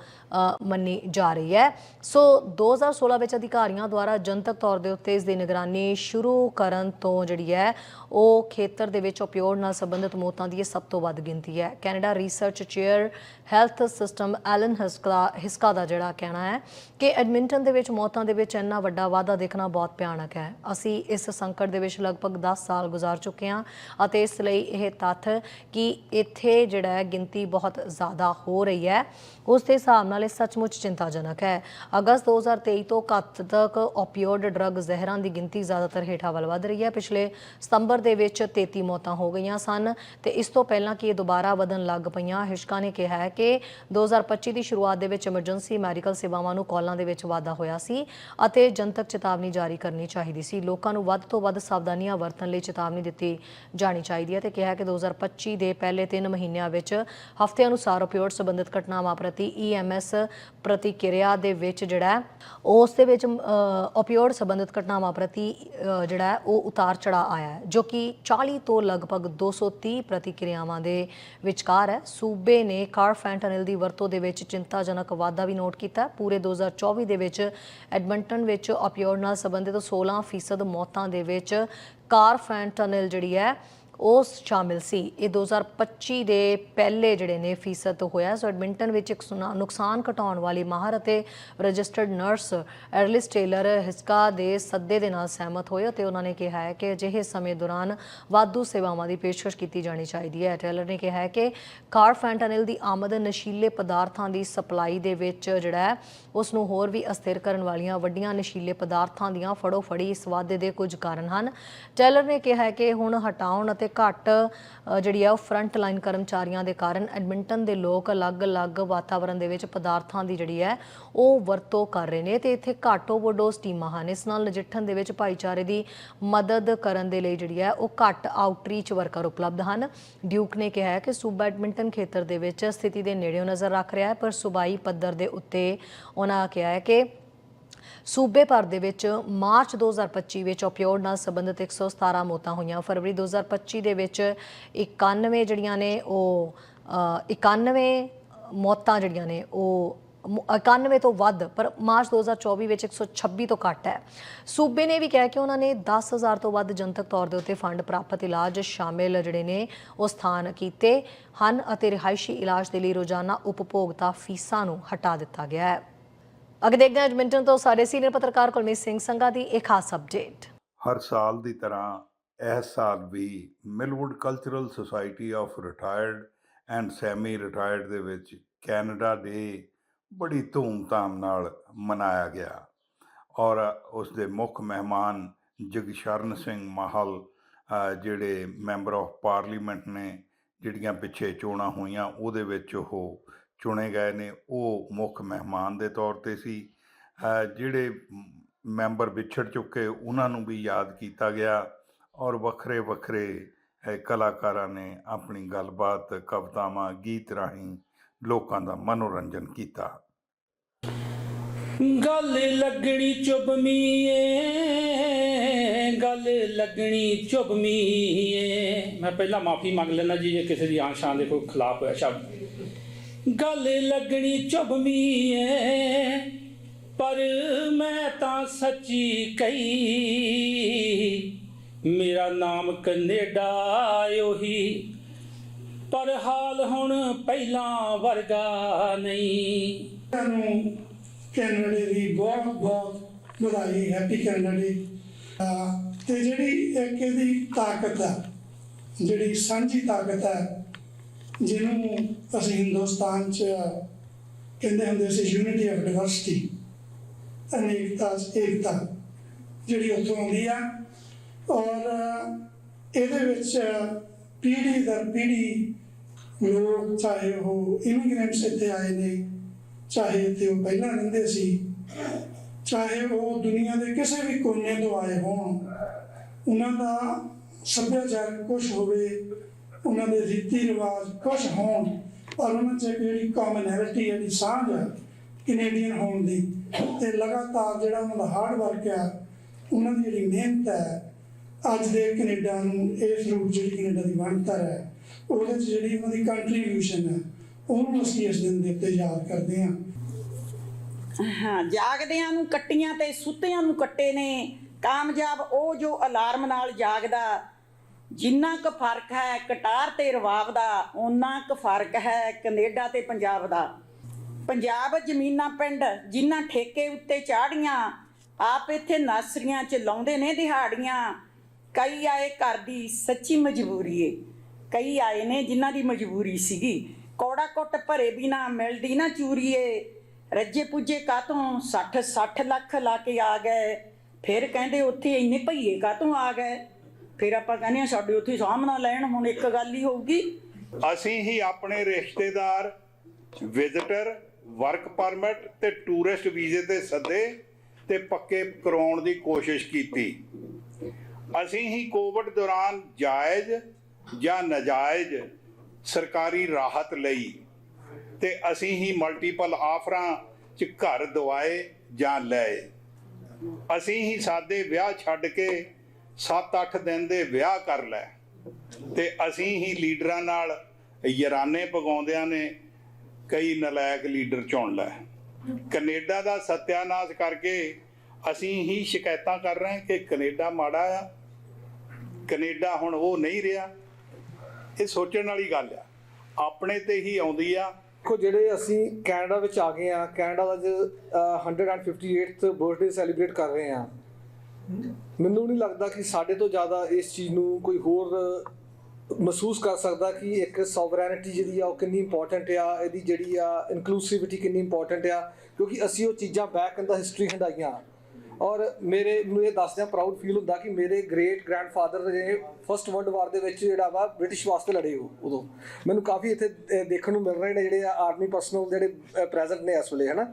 ਮੰਨੀ ਜਾ ਰਹੀ ਹੈ। ਸੋ 2016 ਵਿੱਚ ਅਧਿਕਾਰੀਆਂ ਦੁਆਰਾ ਜਨਤਕ ਤੌਰ ਦੇ ਉੱਤੇ ਇਸ ਦੀ ਨਿਗਰਾਨੀ ਸ਼ੁਰੂ ਕਰਨ ਤੋਂ ਜਿਹੜੀ ਹੈ, ਉਹ ਖੇਤਰ ਦੇ ਵਿੱਚ ਓਪੀਓਡ ਨਾਲ ਸੰਬੰਧਿਤ ਮੌਤਾਂ ਦੀ ਇਹ ਸਭ ਤੋਂ ਵੱਧ ਗਿਣਤੀ ਹੈ। Canada research chair health system Alan Hiska Hiska ਦਾ ਜਿਹੜਾ ਕਹਿਣਾ ਹੈ ਕਿ ਐਡਮਿੰਟਨ ਦੇ ਵਿੱਚ ਮੌਤਾਂ ਦੇ ਵਿੱਚ ਇੰਨਾ ਵੱਡਾ ਵਾਧਾ ਦੇਖਣਾ ਬਹੁਤ ਭਿਆਨਕ ਹੈ। ਅਸੀਂ ਇਸ ਸੰਕਟ ਦੇ ਵਿੱਚ ਲਗਭਗ 10 ਸਾਲ ਗੁਜ਼ਾਰ ਚੁੱਕੇ ਹਾਂ ਅਤੇ ਇਸ ਲਈ ਇਹ ਤੱਥ ਕਿ ਇੱਥੇ ਜਿਹੜਾ ਹੈ ਗਿਣਤੀ ਬਹੁਤ ਜ਼ਿਆਦਾ ਹੋ ਰਹੀ ਹੈ। ਉਸ ਦੇ ਹਿਸਾਬ ਨਾਲ ਨਾਲ ਇਹ ਸੱਚਮੁੱਚ ਚਿੰਤਾਜਨਕ ਹੈ। ਅਗਸਤ 2023 ਤੋਂ ਘੱਟ ਤੱਕ ਓਪੀਓਇਡ ਡਰੱਗ ਜ਼ਹਿਰਾਂ ਦੀ ਗਿਣਤੀ ਜ਼ਿਆਦਾਤਰ ਹੇਠਾਂ ਵੱਲ ਵਧ ਰਹੀ ਹੈ। ਪਿਛਲੇ ਸਤੰਬਰ ਦੇ ਵਿੱਚ 33 ਮੌਤਾਂ ਹੋ ਗਈਆਂ ਸਨ ਤੇ ਇਸ ਤੋਂ ਪਹਿਲਾਂ ਕਿ ਇਹ ਦੁਬਾਰਾ ਵਧਣ ਲੱਗ ਪਈਆਂ ਹਿਸ਼ਕਾ ਨੇ ਕਿਹਾ ਹੈ ਕਿ 2025 ਦੀ ਸ਼ੁਰੂਆਤ ਦੇ ਵਿੱਚ ਐਮਰਜੈਂਸੀ ਮੈਡੀਕਲ ਸੇਵਾਵਾਂ ਨੂੰ ਕਾਲਾਂ ਦੇ ਵਿੱਚ ਵਾਧਾ ਹੋਇਆ ਸੀ ਅਤੇ ਜਨਤਕ ਚੇਤਾਵਨੀ ਜਾਰੀ ਕਰਨੀ ਚਾਹੀਦੀ ਸੀ। ਲੋਕਾਂ ਨੂੰ ਵੱਧ ਤੋਂ ਵੱਧ ਸਾਵਧਾਨੀਆਂ ਵਰਤਣ ਲਈ ਚੇਤਾਵਨੀ ਦਿੱਤੀ ਜਾਣੀ ਚਾਹੀਦੀ ਹੈ ਤੇ ਕਿਹਾ ਕਿ 2025 ਦੇ ਪਹਿਲੇ 3 ਮਹੀਨਿਆਂ ਵਿੱਚ ਹਫ਼ਤੇ ਅਨੁਸਾਰ ਓਪੀਓਇਡ ਸੰਬੰਧਿਤ ਘਟਨਾਵਾਂ ਪ੍ਰਤੀ ਈਐਮਐਸ ਪ੍ਰਤੀਕਿਰਿਆ ਦੇ ਵਿੱਚ ਜਿਹੜਾ ਉਸ ਦੇ ਵਿੱਚ ਓਪੀਓਇਡ ਸੰਬੰਧਿਤ ਘਟਨਾਵਾਂ ਪ੍ਰਤੀ ਜਿਹੜਾ ਉਹ ਉਤਾਰ ਚੜਾ ਆਇਆ ਹੈ, ਜੋ ਕਿ 40 ਤੋਂ ਲਗਭਗ 230 ਪ੍ਰਤੀਕਿਰਿਆਵਾਂ ਦੇ ਵਿਚਕਾਰ ਹੈ ਸੂਬੇ ਨੇ ਕਾਰਫੈਂਟਨਿਲ ਦੀ ਵਰਤੋਂ ਦੇ ਵਿੱਚ ਚਿੰਤਾਜਨਕ ਵਾਧਾ ਵੀ ਨੋਟ ਕੀਤਾ ਹੈ। ਪੂਰੇ 2024 ਦੇ ਵਿੱਚ ਐਡਮੰਟਨ ਵਿੱਚ ਓਪੀਓਇਡ ਨਾਲ ਸੰਬੰਧਿਤ 16% ਮੌਤਾਂ ਦੇ ਵਿੱਚ ਕਾਰਫੈਂਟਨਿਲ ਜਿਹੜੀ ਹੈ ਉਹ ਸ਼ਾਮਿਲ ਸੀ। ਇਹ 2025 ਦੇ ਪਹਿਲੇ ਜਿਹੜੇ ਨੇ ਫੀਸਦ ਹੋਇਆ। ਸੋ ਐਡਮਿੰਟਨ ਵਿੱਚ ਇੱਕ ਸੁਨਾ- ਨੁਕਸਾਨ ਘਟਾਉਣ ਵਾਲੀ ਮਾਹਰ ਅਤੇ registered nurse Arliss Taylor Hiska ਦੇ ਸੱਦੇ ਦੇ ਨਾਲ ਸਹਿਮਤ ਹੋਏ ਅਤੇ ਉਹਨਾਂ ਨੇ ਕਿਹਾ ਹੈ ਕਿ ਅਜਿਹੇ ਸਮੇਂ ਦੌਰਾਨ ਵਾਧੂ ਸੇਵਾਵਾਂ ਦੀ ਪੇਸ਼ਕਸ਼ ਕੀਤੀ ਜਾਣੀ ਚਾਹੀਦੀ ਹੈ। ਟੇਲਰ ਨੇ ਕਿਹਾ ਹੈ ਕਿ ਕਾਰਫੈਂਟਨਿਲ ਦੀ ਆਮਦ ਨਸ਼ੀਲੇ ਪਦਾਰਥਾਂ ਦੀ ਸਪਲਾਈ ਦੇ ਵਿੱਚ ਜਿਹੜਾ ਹੈ ਉਸ ਨੂੰ ਹੋਰ ਵੀ ਅਸਥਿਰ ਕਰਨ ਵਾਲੀਆਂ ਵੱਡੀਆਂ ਨਸ਼ੀਲੇ ਪਦਾਰਥਾਂ ਦੀਆਂ ਫੜੋ ਫੜੀ ਇਸ ਵਾਧੇ ਦੇ ਕੁਝ ਕਾਰਨ ਹਨ। ਟੇਲਰ ਨੇ ਕਿਹਾ ਹੈ ਕਿ ਹੁਣ ਹਟਾਉਣ ਅਤੇ ਘੱਟ ਜਿਹੜੀ ਆ ਉਹ ਫਰੰਟ ਲਾਈਨ ਕਰਮਚਾਰੀਆਂ ਦੇ ਕਾਰਨ ਐਡਮਿੰਟਨ ਦੇ ਲੋਕ ਅਲੱਗ-ਅਲੱਗ ਵਾਤਾਵਰਣ ਦੇ ਵਿੱਚ ਪਦਾਰਥਾਂ ਦੀ ਜਿਹੜੀ ਹੈ ਉਹ ਵਰਤੋਂ ਕਰ ਰਹੇ ਨੇ ਤੇ ਇੱਥੇ ਘੱਟ ਓਵਰਡੋਸ ਟੀਮਾਂ ਹਨ। ਇਸ ਨਾਲ ਨਜਿੱਠਣ ਦੇ ਵਿੱਚ ਭਾਈਚਾਰੇ ਦੀ ਮਦਦ ਕਰਨ ਦੇ ਲਈ ਜਿਹੜੀ ਹੈ ਉਹ ਘੱਟ ਆਊਟਰੀਚ ਵਰਕਰ ਉਪਲਬਧ ਹਨ। ਡਿਊਕ ਨੇ ਕਿਹਾ ਹੈ ਕਿ ਸੂਬਾ ਐਡਮਿੰਟਨ ਖੇਤਰ ਦੇ ਵਿੱਚ ਸਥਿਤੀ ਦੇ ਨੇੜਿਓਂ ਨਜ਼ਰ ਰੱਖ ਰਿਹਾ ਹੈ, ਪਰ ਸੂਬਾਈ ਪੱਧਰ ਦੇ ਉੱਤੇ ਉਹਨਾਂ ਕਿਹਾ ਹੈ ਕਿ ਸੂਬੇ ਭਰ ਦੇ ਵਿੱਚ ਮਾਰਚ 2025 ਵਿੱਚ ਓਪੀਓਇਡ ਨਾਲ ਸੰਬੰਧਿਤ 117 ਮੌਤਾਂ ਹੋਈਆਂ। ਫਰਵਰੀ 2025 ਦੇ ਵਿੱਚ 91 ਜਿਹੜੀਆਂ ਨੇ ਉਹ ਅ, 91 ਮੌਤਾਂ ਜਿਹੜੀਆਂ ਨੇ ਉਹ ਮ- 91 ਤੋਂ ਵੱਧ ਪਰ ਮਾਰਚ 2024 ਵਿੱਚ 126 ਤੋਂ ਘੱਟ ਹੈ। ਸੂਬੇ ਨੇ ਵੀ ਕਿਹਾ ਕਿ ਉਹਨਾਂ ਨੇ 10000 ਤੋਂ ਵੱਧ ਜਨਤਕ ਤੌਰ ਦੇ ਉੱਤੇ ਫੰਡ ਪ੍ਰਾਪਤ ਇਲਾਜ ਸ਼ਾਮਿਲ ਜਿਹੜੇ ਨੇ ਉਹ ਸਥਾਨ ਕੀਤੇ ਹਨ ਅਤੇ ਰਿਹਾਇਸ਼ੀ ਇਲਾਜ ਦੇ ਲਈ ਰੋਜ਼ਾਨਾ ਉਪਭੋਗਤਾ ਫੀਸਾਂ ਨੂੰ ਹਟਾ ਦਿੱਤਾ ਗਿਆ ਹੈ। ਅੱਗੇ ਦੇਖਦੇ ਹਾਂ ਐਡਮਿੰਟਨ ਤੋਂ ਸਾਡੇ ਸੀਨੀਅਰ ਪੱਤਰਕਾਰ ਕੁਲਮੀਤ ਸਿੰਘ ਸੰਘਾ ਦੀ ਇੱਕ ਖਾਸ ਅਪਡੇਟ ਹਰ ਸਾਲ ਦੀ ਤਰ੍ਹਾਂ ਇਸ ਸਾਲ ਵੀ Millwood cultural society of retired and semi retired ਦੇ ਵਿੱਚ ਕੈਨੇਡਾ ਡੇ ਬੜੀ ਧੂਮ-ਧਾਮ ਨਾਲ ਮਨਾਇਆ ਗਿਆ। ਔਰ ਉਸ ਦੇ ਮੁੱਖ ਮਹਿਮਾਨ ਜਗਸ਼ਰਨ ਸਿੰਘ ਮਾਹਲ ਜਿਹੜੇ ਮੈਂਬਰ ਆਫ ਪਾਰਲੀਮੈਂਟ ਨੇ, ਜਿਹੜੀਆਂ ਪਿੱਛੇ ਚੋਣਾਂ ਹੋਈਆਂ, ਉਹਦੇ ਵਿੱਚ ਉਹ ਚੁਣੇ ਗਏ ਨੇ, ਉਹ ਮੁੱਖ ਮਹਿਮਾਨ ਦੇ ਤੌਰ ਤੇ ਸੀ। ਜਿਹੜੇ ਮੈਂਬਰ ਵਿਛੜ ਚੁੱਕੇ, ਉਹਨਾਂ ਨੂੰ ਵੀ ਯਾਦ ਕੀਤਾ ਗਿਆ ਔਰ ਵੱਖਰੇ ਵੱਖਰੇ ਕਲਾਕਾਰਾਂ ਨੇ ਆਪਣੀ ਗੱਲਬਾਤ, ਕਵਿਤਾਵਾਂ, ਗੀਤ ਰਾਹੀਂ ਲੋਕਾਂ ਦਾ ਮਨੋਰੰਜਨ ਕੀਤਾ। ਗੱਲ ਲੱਗਣੀ ਚੁਬਮੀ ਏ ਗੱਲ ਲੱਗਣੀ ਚੁਬਮੀ ਮੈਂ ਪਹਿਲਾਂ ਮਾਫੀ ਮੰਗ ਲੈਣਾ ਜੀ, ਜੇ ਕਿਸੇ ਦੀ ਆਨ ਦੇ ਕੋਈ ਖਿਲਾਫ ਸ਼ਬਦ। ਗੱਲ ਲੱਗਣੀ ਚੁਬਮੀ ਏ, ਪਰ ਮੈਂ ਤਾਂ ਸੱਚੀ ਕਹੀ, ਮੇਰਾ ਨਾਮ ਕੈਨੇਡਾ ਉਹੀ ਪਰ ਹਾਲ ਹੁਣ ਪਹਿਲਾਂ ਵਰਗਾ ਨਹੀਂ। ਨੂੰ ਕੈਨੇਡਾ ਦੀ ਬਹੁਤ ਬਹੁਤ ਵਧਾਈ, ਹੈਪੀ ਕੈਨੇਡਾ ਤੇ ਜਿਹੜੀ ਇੱਕ ਇਹਦੀ ਤਾਕਤ ਆ, ਜਿਹੜੀ ਸਾਂਝੀ ਤਾਕਤ ਹੈ ਜਿਹਨੂੰ ਅਸੀਂ ਹਿੰਦੁਸਤਾਨ ਚ ਕਹਿੰਦੇ ਹੁੰਦੇ ਸੀ ਯੂਨਿਟੀ ਆਫ ਡਿਵਰਸਿਟੀ ਅਨੇਕਤਾ, ਏਕਤਾ ਜਿਹੜੀ ਉੱਥੋਂ ਆਉਂਦੀ ਆ। ਔਰ ਇਹਦੇ ਵਿੱਚ ਪੀੜ੍ਹੀ ਦਰ ਪੀੜ੍ਹੀ ਲੋਕ ਚਾਹੇ ਉਹ ਇਮੀਗ੍ਰੈਂਟਸ ਇੱਥੇ ਆਏ ਨੇ, ਚਾਹੇ ਇੱਥੇ ਉਹ ਪਹਿਲਾਂ ਰਹਿੰਦੇ ਸੀ, ਚਾਹੇ ਉਹ ਦੁਨੀਆ ਦੇ ਕਿਸੇ ਵੀ ਕੋਨੇ ਤੋਂ ਆਏ ਹੋਣ, ਉਹਨਾਂ ਦਾ ਸੱਭਿਆਚਾਰ ਕੁਝ ਹੋਵੇ ਉਹਨਾਂ ਦੇ ਰੀਤੀ ਰਿਵਾਜ ਕੁਝ ਹੋਣ, ਪਰ ਉਹਨਾਂ 'ਚ ਜਿਹੜੀ ਕਾਮਨੈਲਿਟੀ ਜਿਹੜੀ ਸਾਂਝ ਹੈ ਕੈਨੇਡੀਅਨ ਹੋਣ ਦੀ, ਤੇ ਲਗਾਤਾਰ ਜਿਹੜਾ ਉਹਨਾਂ ਦਾ ਹਾਰਡ ਵਰਕ ਆ ਉਹਨਾਂ ਦੀ ਜਿਹੜੀ ਮਿਹਨਤ ਹੈ, ਅੱਜ ਦੇ ਕੈਨੇਡਾ ਨੂੰ ਇਸ ਰੂਪ ਜਿਹੜੀ ਕੈਨੇਡਾ ਦੀ ਬਣਤਰ ਹੈ, ਉਹਦੇ 'ਚ ਜਿਹੜੀ ਉਹਨਾਂ ਦੀ ਕੰਟਰੀਬਿਊਸ਼ਨ ਹੈ, ਉਹਨੂੰ ਅਸੀਂ ਇਸ ਦਿਨ ਦੇ ਉੱਤੇ ਯਾਦ ਕਰਦੇ ਹਾਂ। ਹਾਂ, ਜਾਗਦਿਆਂ ਨੂੰ ਕੱਟੀਆਂ ਤੇ ਸੁੱਤਿਆਂ ਨੂੰ ਕੱਟੇ ਨੇ, ਕਾਮਯਾਬ ਉਹ ਜੋ ਅਲਾਰਮ ਨਾਲ ਜਾਗਦਾ ਜਿੰਨਾ ਕੁ ਫ਼ਰਕ ਹੈ, ਕਟਾਰ ਤੇ ਰਵਾਬ ਦਾ, ਓਨਾ ਕੁ ਫ਼ਰਕ ਹੈ ਕੈਨੇਡਾ ਤੇ ਪੰਜਾਬ ਦਾ। ਪੰਜਾਬ ਜ਼ਮੀਨਾਂ ਪਿੰਡ ਜਿਨ੍ਹਾਂ ਠੇਕੇ ਉੱਤੇ ਚਾੜੀਆਂ ਆਪ ਇੱਥੇ ਨਾਸਰੀਆਂ ਚ ਲਾਉਂਦੇ ਨੇ ਦਿਹਾੜੀਆਂ, ਕਈ ਆਏ ਘਰ ਦੀ ਸੱਚੀ ਮਜਬੂਰੀ ਏ। ਕਈ ਆਏ ਨੇ ਜਿਨ੍ਹਾਂ ਦੀ ਮਜਬੂਰੀ ਸੀਗੀ। ਕੌੜਾ ਕੁੱਟ ਭਰੇ ਬਿਨਾ ਮਿਲਦੀ ਨਾ ਚੂਰੀਏ ਰੱਜੇ ਪੁੱਜੇ ਕਾਤੋਂ 60 60 ਲੱਖ ਲਾ ਕੇ ਆ ਗਏ। ਫਿਰ ਕਹਿੰਦੇ ਉੱਥੇ ਇੰਨੇ ਭਈਏ ਕਾਤੋਂ ਆ ਗਏ? ਫਿਰ ਆਪਾਂ ਕਹਿੰਦੇ ਆ ਸਾਡੇ ਉੱਥੇ ਸਾਹਮਣਾ ਲੈਣ, ਹੁਣ ਇੱਕ ਗੱਲ ਹੀ ਹੋਊਗੀ। ਅਸੀਂ ਹੀ ਆਪਣੇ ਰਿਸ਼ਤੇਦਾਰ ਵਿਜ਼ਿਟਰ ਵਰਕ ਪਰਮਿਟ ਤੇ ਟੂਰਿਸਟ ਵੀਜ਼ੇ ਤੇ ਸੱਦੇ ਤੇ ਪੱਕੇ ਕਰਾਉਣ ਦੀ ਕੋਸ਼ਿਸ਼ ਕੀਤੀ। ਅਸੀਂ ਹੀ ਕੋਵਿਡ ਦੌਰਾਨ ਜਾਇਜ਼ ਜਾਂ ਨਾਜਾਇਜ਼ ਸਰਕਾਰੀ ਰਾਹਤ ਲਈ ਤੇ ਅਸੀਂ ਹੀ ਮਲਟੀਪਲ ਆਫਰਾਂ 'ਚ ਘਰ ਦਵਾਏ ਜਾਂ ਲਏ। ਅਸੀਂ ਹੀ ਸਾਦੇ ਵਿਆਹ ਛੱਡ ਕੇ 7-8 ਦਿਨ ਦੇ ਵਿਆਹ ਕਰ ਲੈ। ਤੇ ਅਸੀਂ ਹੀ ਲੀਡਰਾਂ ਨਾਲ ਯਰਾਨੇ ਪਗਾਉਂਦਿਆਂ ਨੇ ਕਈ ਨਲਾਇਕ ਲੀਡਰ ਚੁਣ ਲੈ। ਕੈਨੇਡਾ ਦਾ ਸਤਿਆਨਾਸ਼ ਕਰਕੇ ਅਸੀਂ ਹੀ ਸ਼ਿਕਾਇਤਾਂ ਕਰ ਰਹੇ ਹਾਂ ਕਿ ਕੈਨੇਡਾ ਮਾੜਾ ਆ। ਕੈਨੇਡਾ ਹੁਣ ਉਹ ਨਹੀਂ ਰਿਹਾ। ਇਹ ਸੋਚਣ ਵਾਲੀ ਗੱਲ ਆ। ਆਪਣੇ ਤੇ ਹੀ ਆਉਂਦੀ ਆ। ਦੇਖੋ ਜਿਹੜੇ ਅਸੀਂ ਕੈਨੇਡਾ ਵਿੱਚ ਆ ਗਏ ਆ ਕੈਨੇਡਾ ਦਾ ਅੱਜ ਅਹ, 158th ਬਰਥਡੇ ਸੈਲੀਬ੍ਰੇਟ ਕਰ ਰਹੇ ਆ ਮੈਨੂੰ ਨਹੀਂ ਲੱਗਦਾ ਕਿ ਸਾਡੇ ਤੋਂ ਜ਼ਿਆਦਾ ਇਸ ਚੀਜ਼ ਨੂੰ ਕੋਈ ਹੋਰ ਮਹਿਸੂਸ ਕਰ ਸਕਦਾ ਕਿ ਇੱਕ ਸੋਵਰੈਨਿਟੀ ਜਿਹੜੀ ਆ ਉਹ ਕਿੰਨੀ ਇੰਪੋਰਟੈਂਟ ਆ, ਇਹਦੀ ਜਿਹੜੀ ਆ ਇਨਕਲੂਸਿਵਿਟੀ ਕਿੰਨੀ ਇੰਪੋਰਟੈਂਟ ਆ, ਕਿਉਂਕਿ ਅਸੀਂ ਉਹ ਚੀਜ਼ਾਂ ਬੈਕ ਇਨ ਦਾ ਹਿਸਟਰੀ ਹੰਡਾਈਆਂ। ਔਰ ਮੇਰੇ ਨੂੰ ਇਹ ਦੱਸਦਿਆਂ ਪ੍ਰਾਊਡ ਫੀਲ ਹੁੰਦਾ ਕਿ ਮੇਰੇ ਗ੍ਰੇਟ ਗ੍ਰੈਂਡਫਾਦਰ ਨੇ ਫਰਸਟ ਵਰਲਡ ਵਾਰ ਦੇ ਵਿੱਚ ਜਿਹੜਾ ਵਾ ਬ੍ਰਿਟਿਸ਼ ਵਾਸਤੇ ਲੜੇ ਉਹ, ਉਦੋਂ। ਮੈਨੂੰ ਕਾਫੀ ਇੱਥੇ ਦੇਖਣ ਨੂੰ ਮਿਲ ਰਹੇ ਨੇ ਜਿਹੜੇ ਆਰਮੀ ਪਰਸਨਲ ਜਿਹੜੇ ਪ੍ਰੈਜ਼ੈਂਟ ਨੇ ਇਸ ਵੇਲੇ, ਹਨਾ?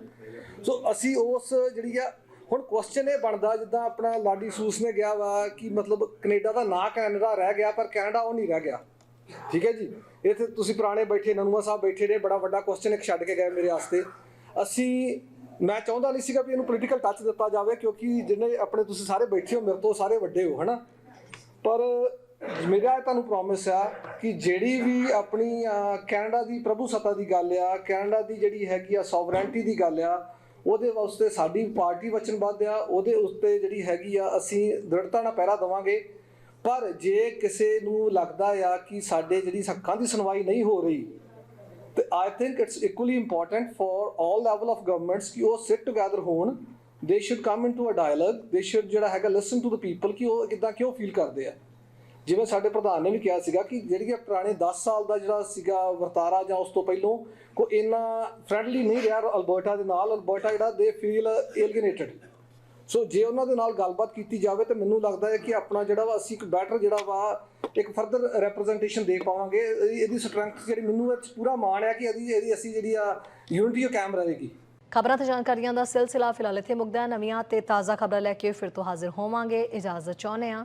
ਸੋ ਅਸੀਂ ਉਸ ਜਿਹੜੀ ਆ ਹੁਣ ਕੁਐਸਚਨ ਇਹ ਬਣਦਾ ਜਿੱਦਾਂ ਆਪਣਾ ਲਾਡੀ ਸੂਸ ਨੇ ਗਿਆ ਵਾ ਕਿ ਮਤਲਬ ਕੈਨੇਡਾ ਦਾ ਨਾਂ ਕੈਨੇਡਾ ਰਹਿ ਗਿਆ, ਪਰ ਕੈਨੇਡਾ ਉਹ ਨਹੀਂ ਰਹਿ ਗਿਆ। ਠੀਕ ਹੈ ਜੀ? ਇੱਥੇ ਤੁਸੀਂ ਪੁਰਾਣੇ ਬੈਠੇ, ਨਨੂਆ ਸਾਹਿਬ ਬੈਠੇ ਨੇ ਬੜਾ ਵੱਡਾ ਕੁਐਸਚਨ ਇੱਕ ਛੱਡ ਕੇ ਗਏ ਮੇਰੇ ਵਾਸਤੇ। ਅਸੀਂ, ਮੈਂ ਚਾਹੁੰਦਾ ਨਹੀਂ ਸੀਗਾ ਵੀ ਇਹਨੂੰ ਪੋਲੀਟੀਕਲ ਟੱਚ ਦਿੱਤਾ ਜਾਵੇ, ਕਿਉਂਕਿ ਜਿੰਨੇ ਆਪਣੇ ਤੁਸੀਂ ਸਾਰੇ ਬੈਠੇ ਹੋ, ਮੇਰੇ ਤੋਂ ਸਾਰੇ ਵੱਡੇ ਹੋ, ਹਨਾ? ਪਰ ਮੇਰਾ ਇਹ ਤੁਹਾਨੂੰ ਪ੍ਰੋਮਿਸ ਆ ਕਿ ਜਿਹੜੀ ਵੀ ਆਪਣੀ ਕੈਨੇਡਾ ਦੀ ਪ੍ਰਭੂ ਸੱਤਾ ਦੀ ਗੱਲ ਆ, ਕੈਨੇਡਾ ਦੀ ਜਿਹੜੀ ਹੈਗੀ ਆ ਸੋਵਰੈਂਟੀ ਦੀ ਗੱਲ ਆ ਉਹਦੇ ਵਾਸਤੇ ਸਾਡੀ ਪਾਰਟੀ ਵਚਨਬੱਧ ਆ, ਉਹਦੇ ਉੱਤੇ ਜਿਹੜੀ ਹੈਗੀ ਆ, ਅਸੀਂ ਦ੍ਰਿੜਤਾ ਨਾਲ ਪਹਿਰਾ ਦੇਵਾਂਗੇ। ਪਰ ਜੇ ਕਿਸੇ ਨੂੰ ਲੱਗਦਾ ਆ ਕਿ ਸਾਡੇ ਜਿਹੜੀ ਹੱਕਾਂ ਦੀ ਸੁਣਵਾਈ ਨਹੀਂ ਹੋ ਰਹੀ, ਤੇ I think it's equally important for all level of governments ਕਿ ਉਹ ਸਿਟ ਟੁਗੇਦਰ ਹੋਣ। They should come into a dialogue they should ਜਿਹੜਾ ਹੈਗਾ ਲਿਸਨ ਟੂ ਦ ਪੀਪਲ ਕਿ ਉਹ ਕਿਦਾਂ, ਕਿਉਂ ਫੀਲ ਕਰਦੇ ਆ। ਜਿਵੇਂ ਸਾਡੇ ਪ੍ਰਧਾਨ ਨੇ ਵੀ ਕਿਹਾ ਸੀਗਾ ਕਿ ਜਿਹੜੀ ਇਹ ਪੁਰਾਣੇ 10 ਸਾਲ ਦਾ ਜਿਹੜਾ ਸੀਗਾ ਵਰਤਾਰਾ ਜਾਂ ਉਸ ਤੋਂ ਪਹਿਲੋਂ ਕੋ ਇੰਨਾ ਫ੍ਰੈਂਡਲੀ ਨਹੀਂ ਰਿਹਾ ਅਲਬਰਟਾ ਦੇ ਨਾਲ। ਅਲਬਰਟਾ ਜਿਹੜਾ ਦੇ ਫੀਲ ਏਲੀਨੇਟਡ ਸੋ ਜੇ ਉਹਨਾਂ ਦੇ ਨਾਲ ਗੱਲਬਾਤ ਕੀਤੀ ਜਾਵੇ ਤਾਂ ਮੈਨੂੰ ਲੱਗਦਾ ਹੈ ਕਿ ਆਪਣਾ ਜਿਹੜਾ ਵਾ, ਅਸੀਂ ਇੱਕ ਬੈਟਰ ਜਿਹੜਾ ਵਾ, ਇੱਕ ਫਰਦਰ ਰਿਪਰੈਜ਼ੈਂਟੇਸ਼ਨ ਦੇ ਪਾਵਾਂਗੇ। ਇਹਦੀ- ਸਟਰੈਂਥ ਜਿਹੜੀ ਮੈਨੂੰ ਇਹ ਪੂਰਾ ਮਾਣ ਹੈ ਕਿ ਇਹਦੀ ਇਹਦੀ ਅਸੀਂ ਜਿਹੜੀ ਆ ਯੂਨਿਟੀ ਉਹ ਕਾਇਮ ਰਹੇਗੀ। ਖਬਰਾਂ ਤੇ ਜਾਣਕਾਰੀਆਂ ਦਾ ਸਿਲਸਿਲਾ ਫਿਲਹਾਲ ਇੱਥੇ ਮੁੱਕਦਾ ਨਵੀਆਂ ਤੇ ਤਾਜ਼ਾ ਖਬਰਾਂ ਲੈ ਕੇ ਫਿਰ ਤੋਂ ਹਾਜ਼ਰ ਹੋਵਾਂਗੇ। ਇਜਾਜ਼ਤ ਚਾਹੁੰਦੇ ਹਾਂ।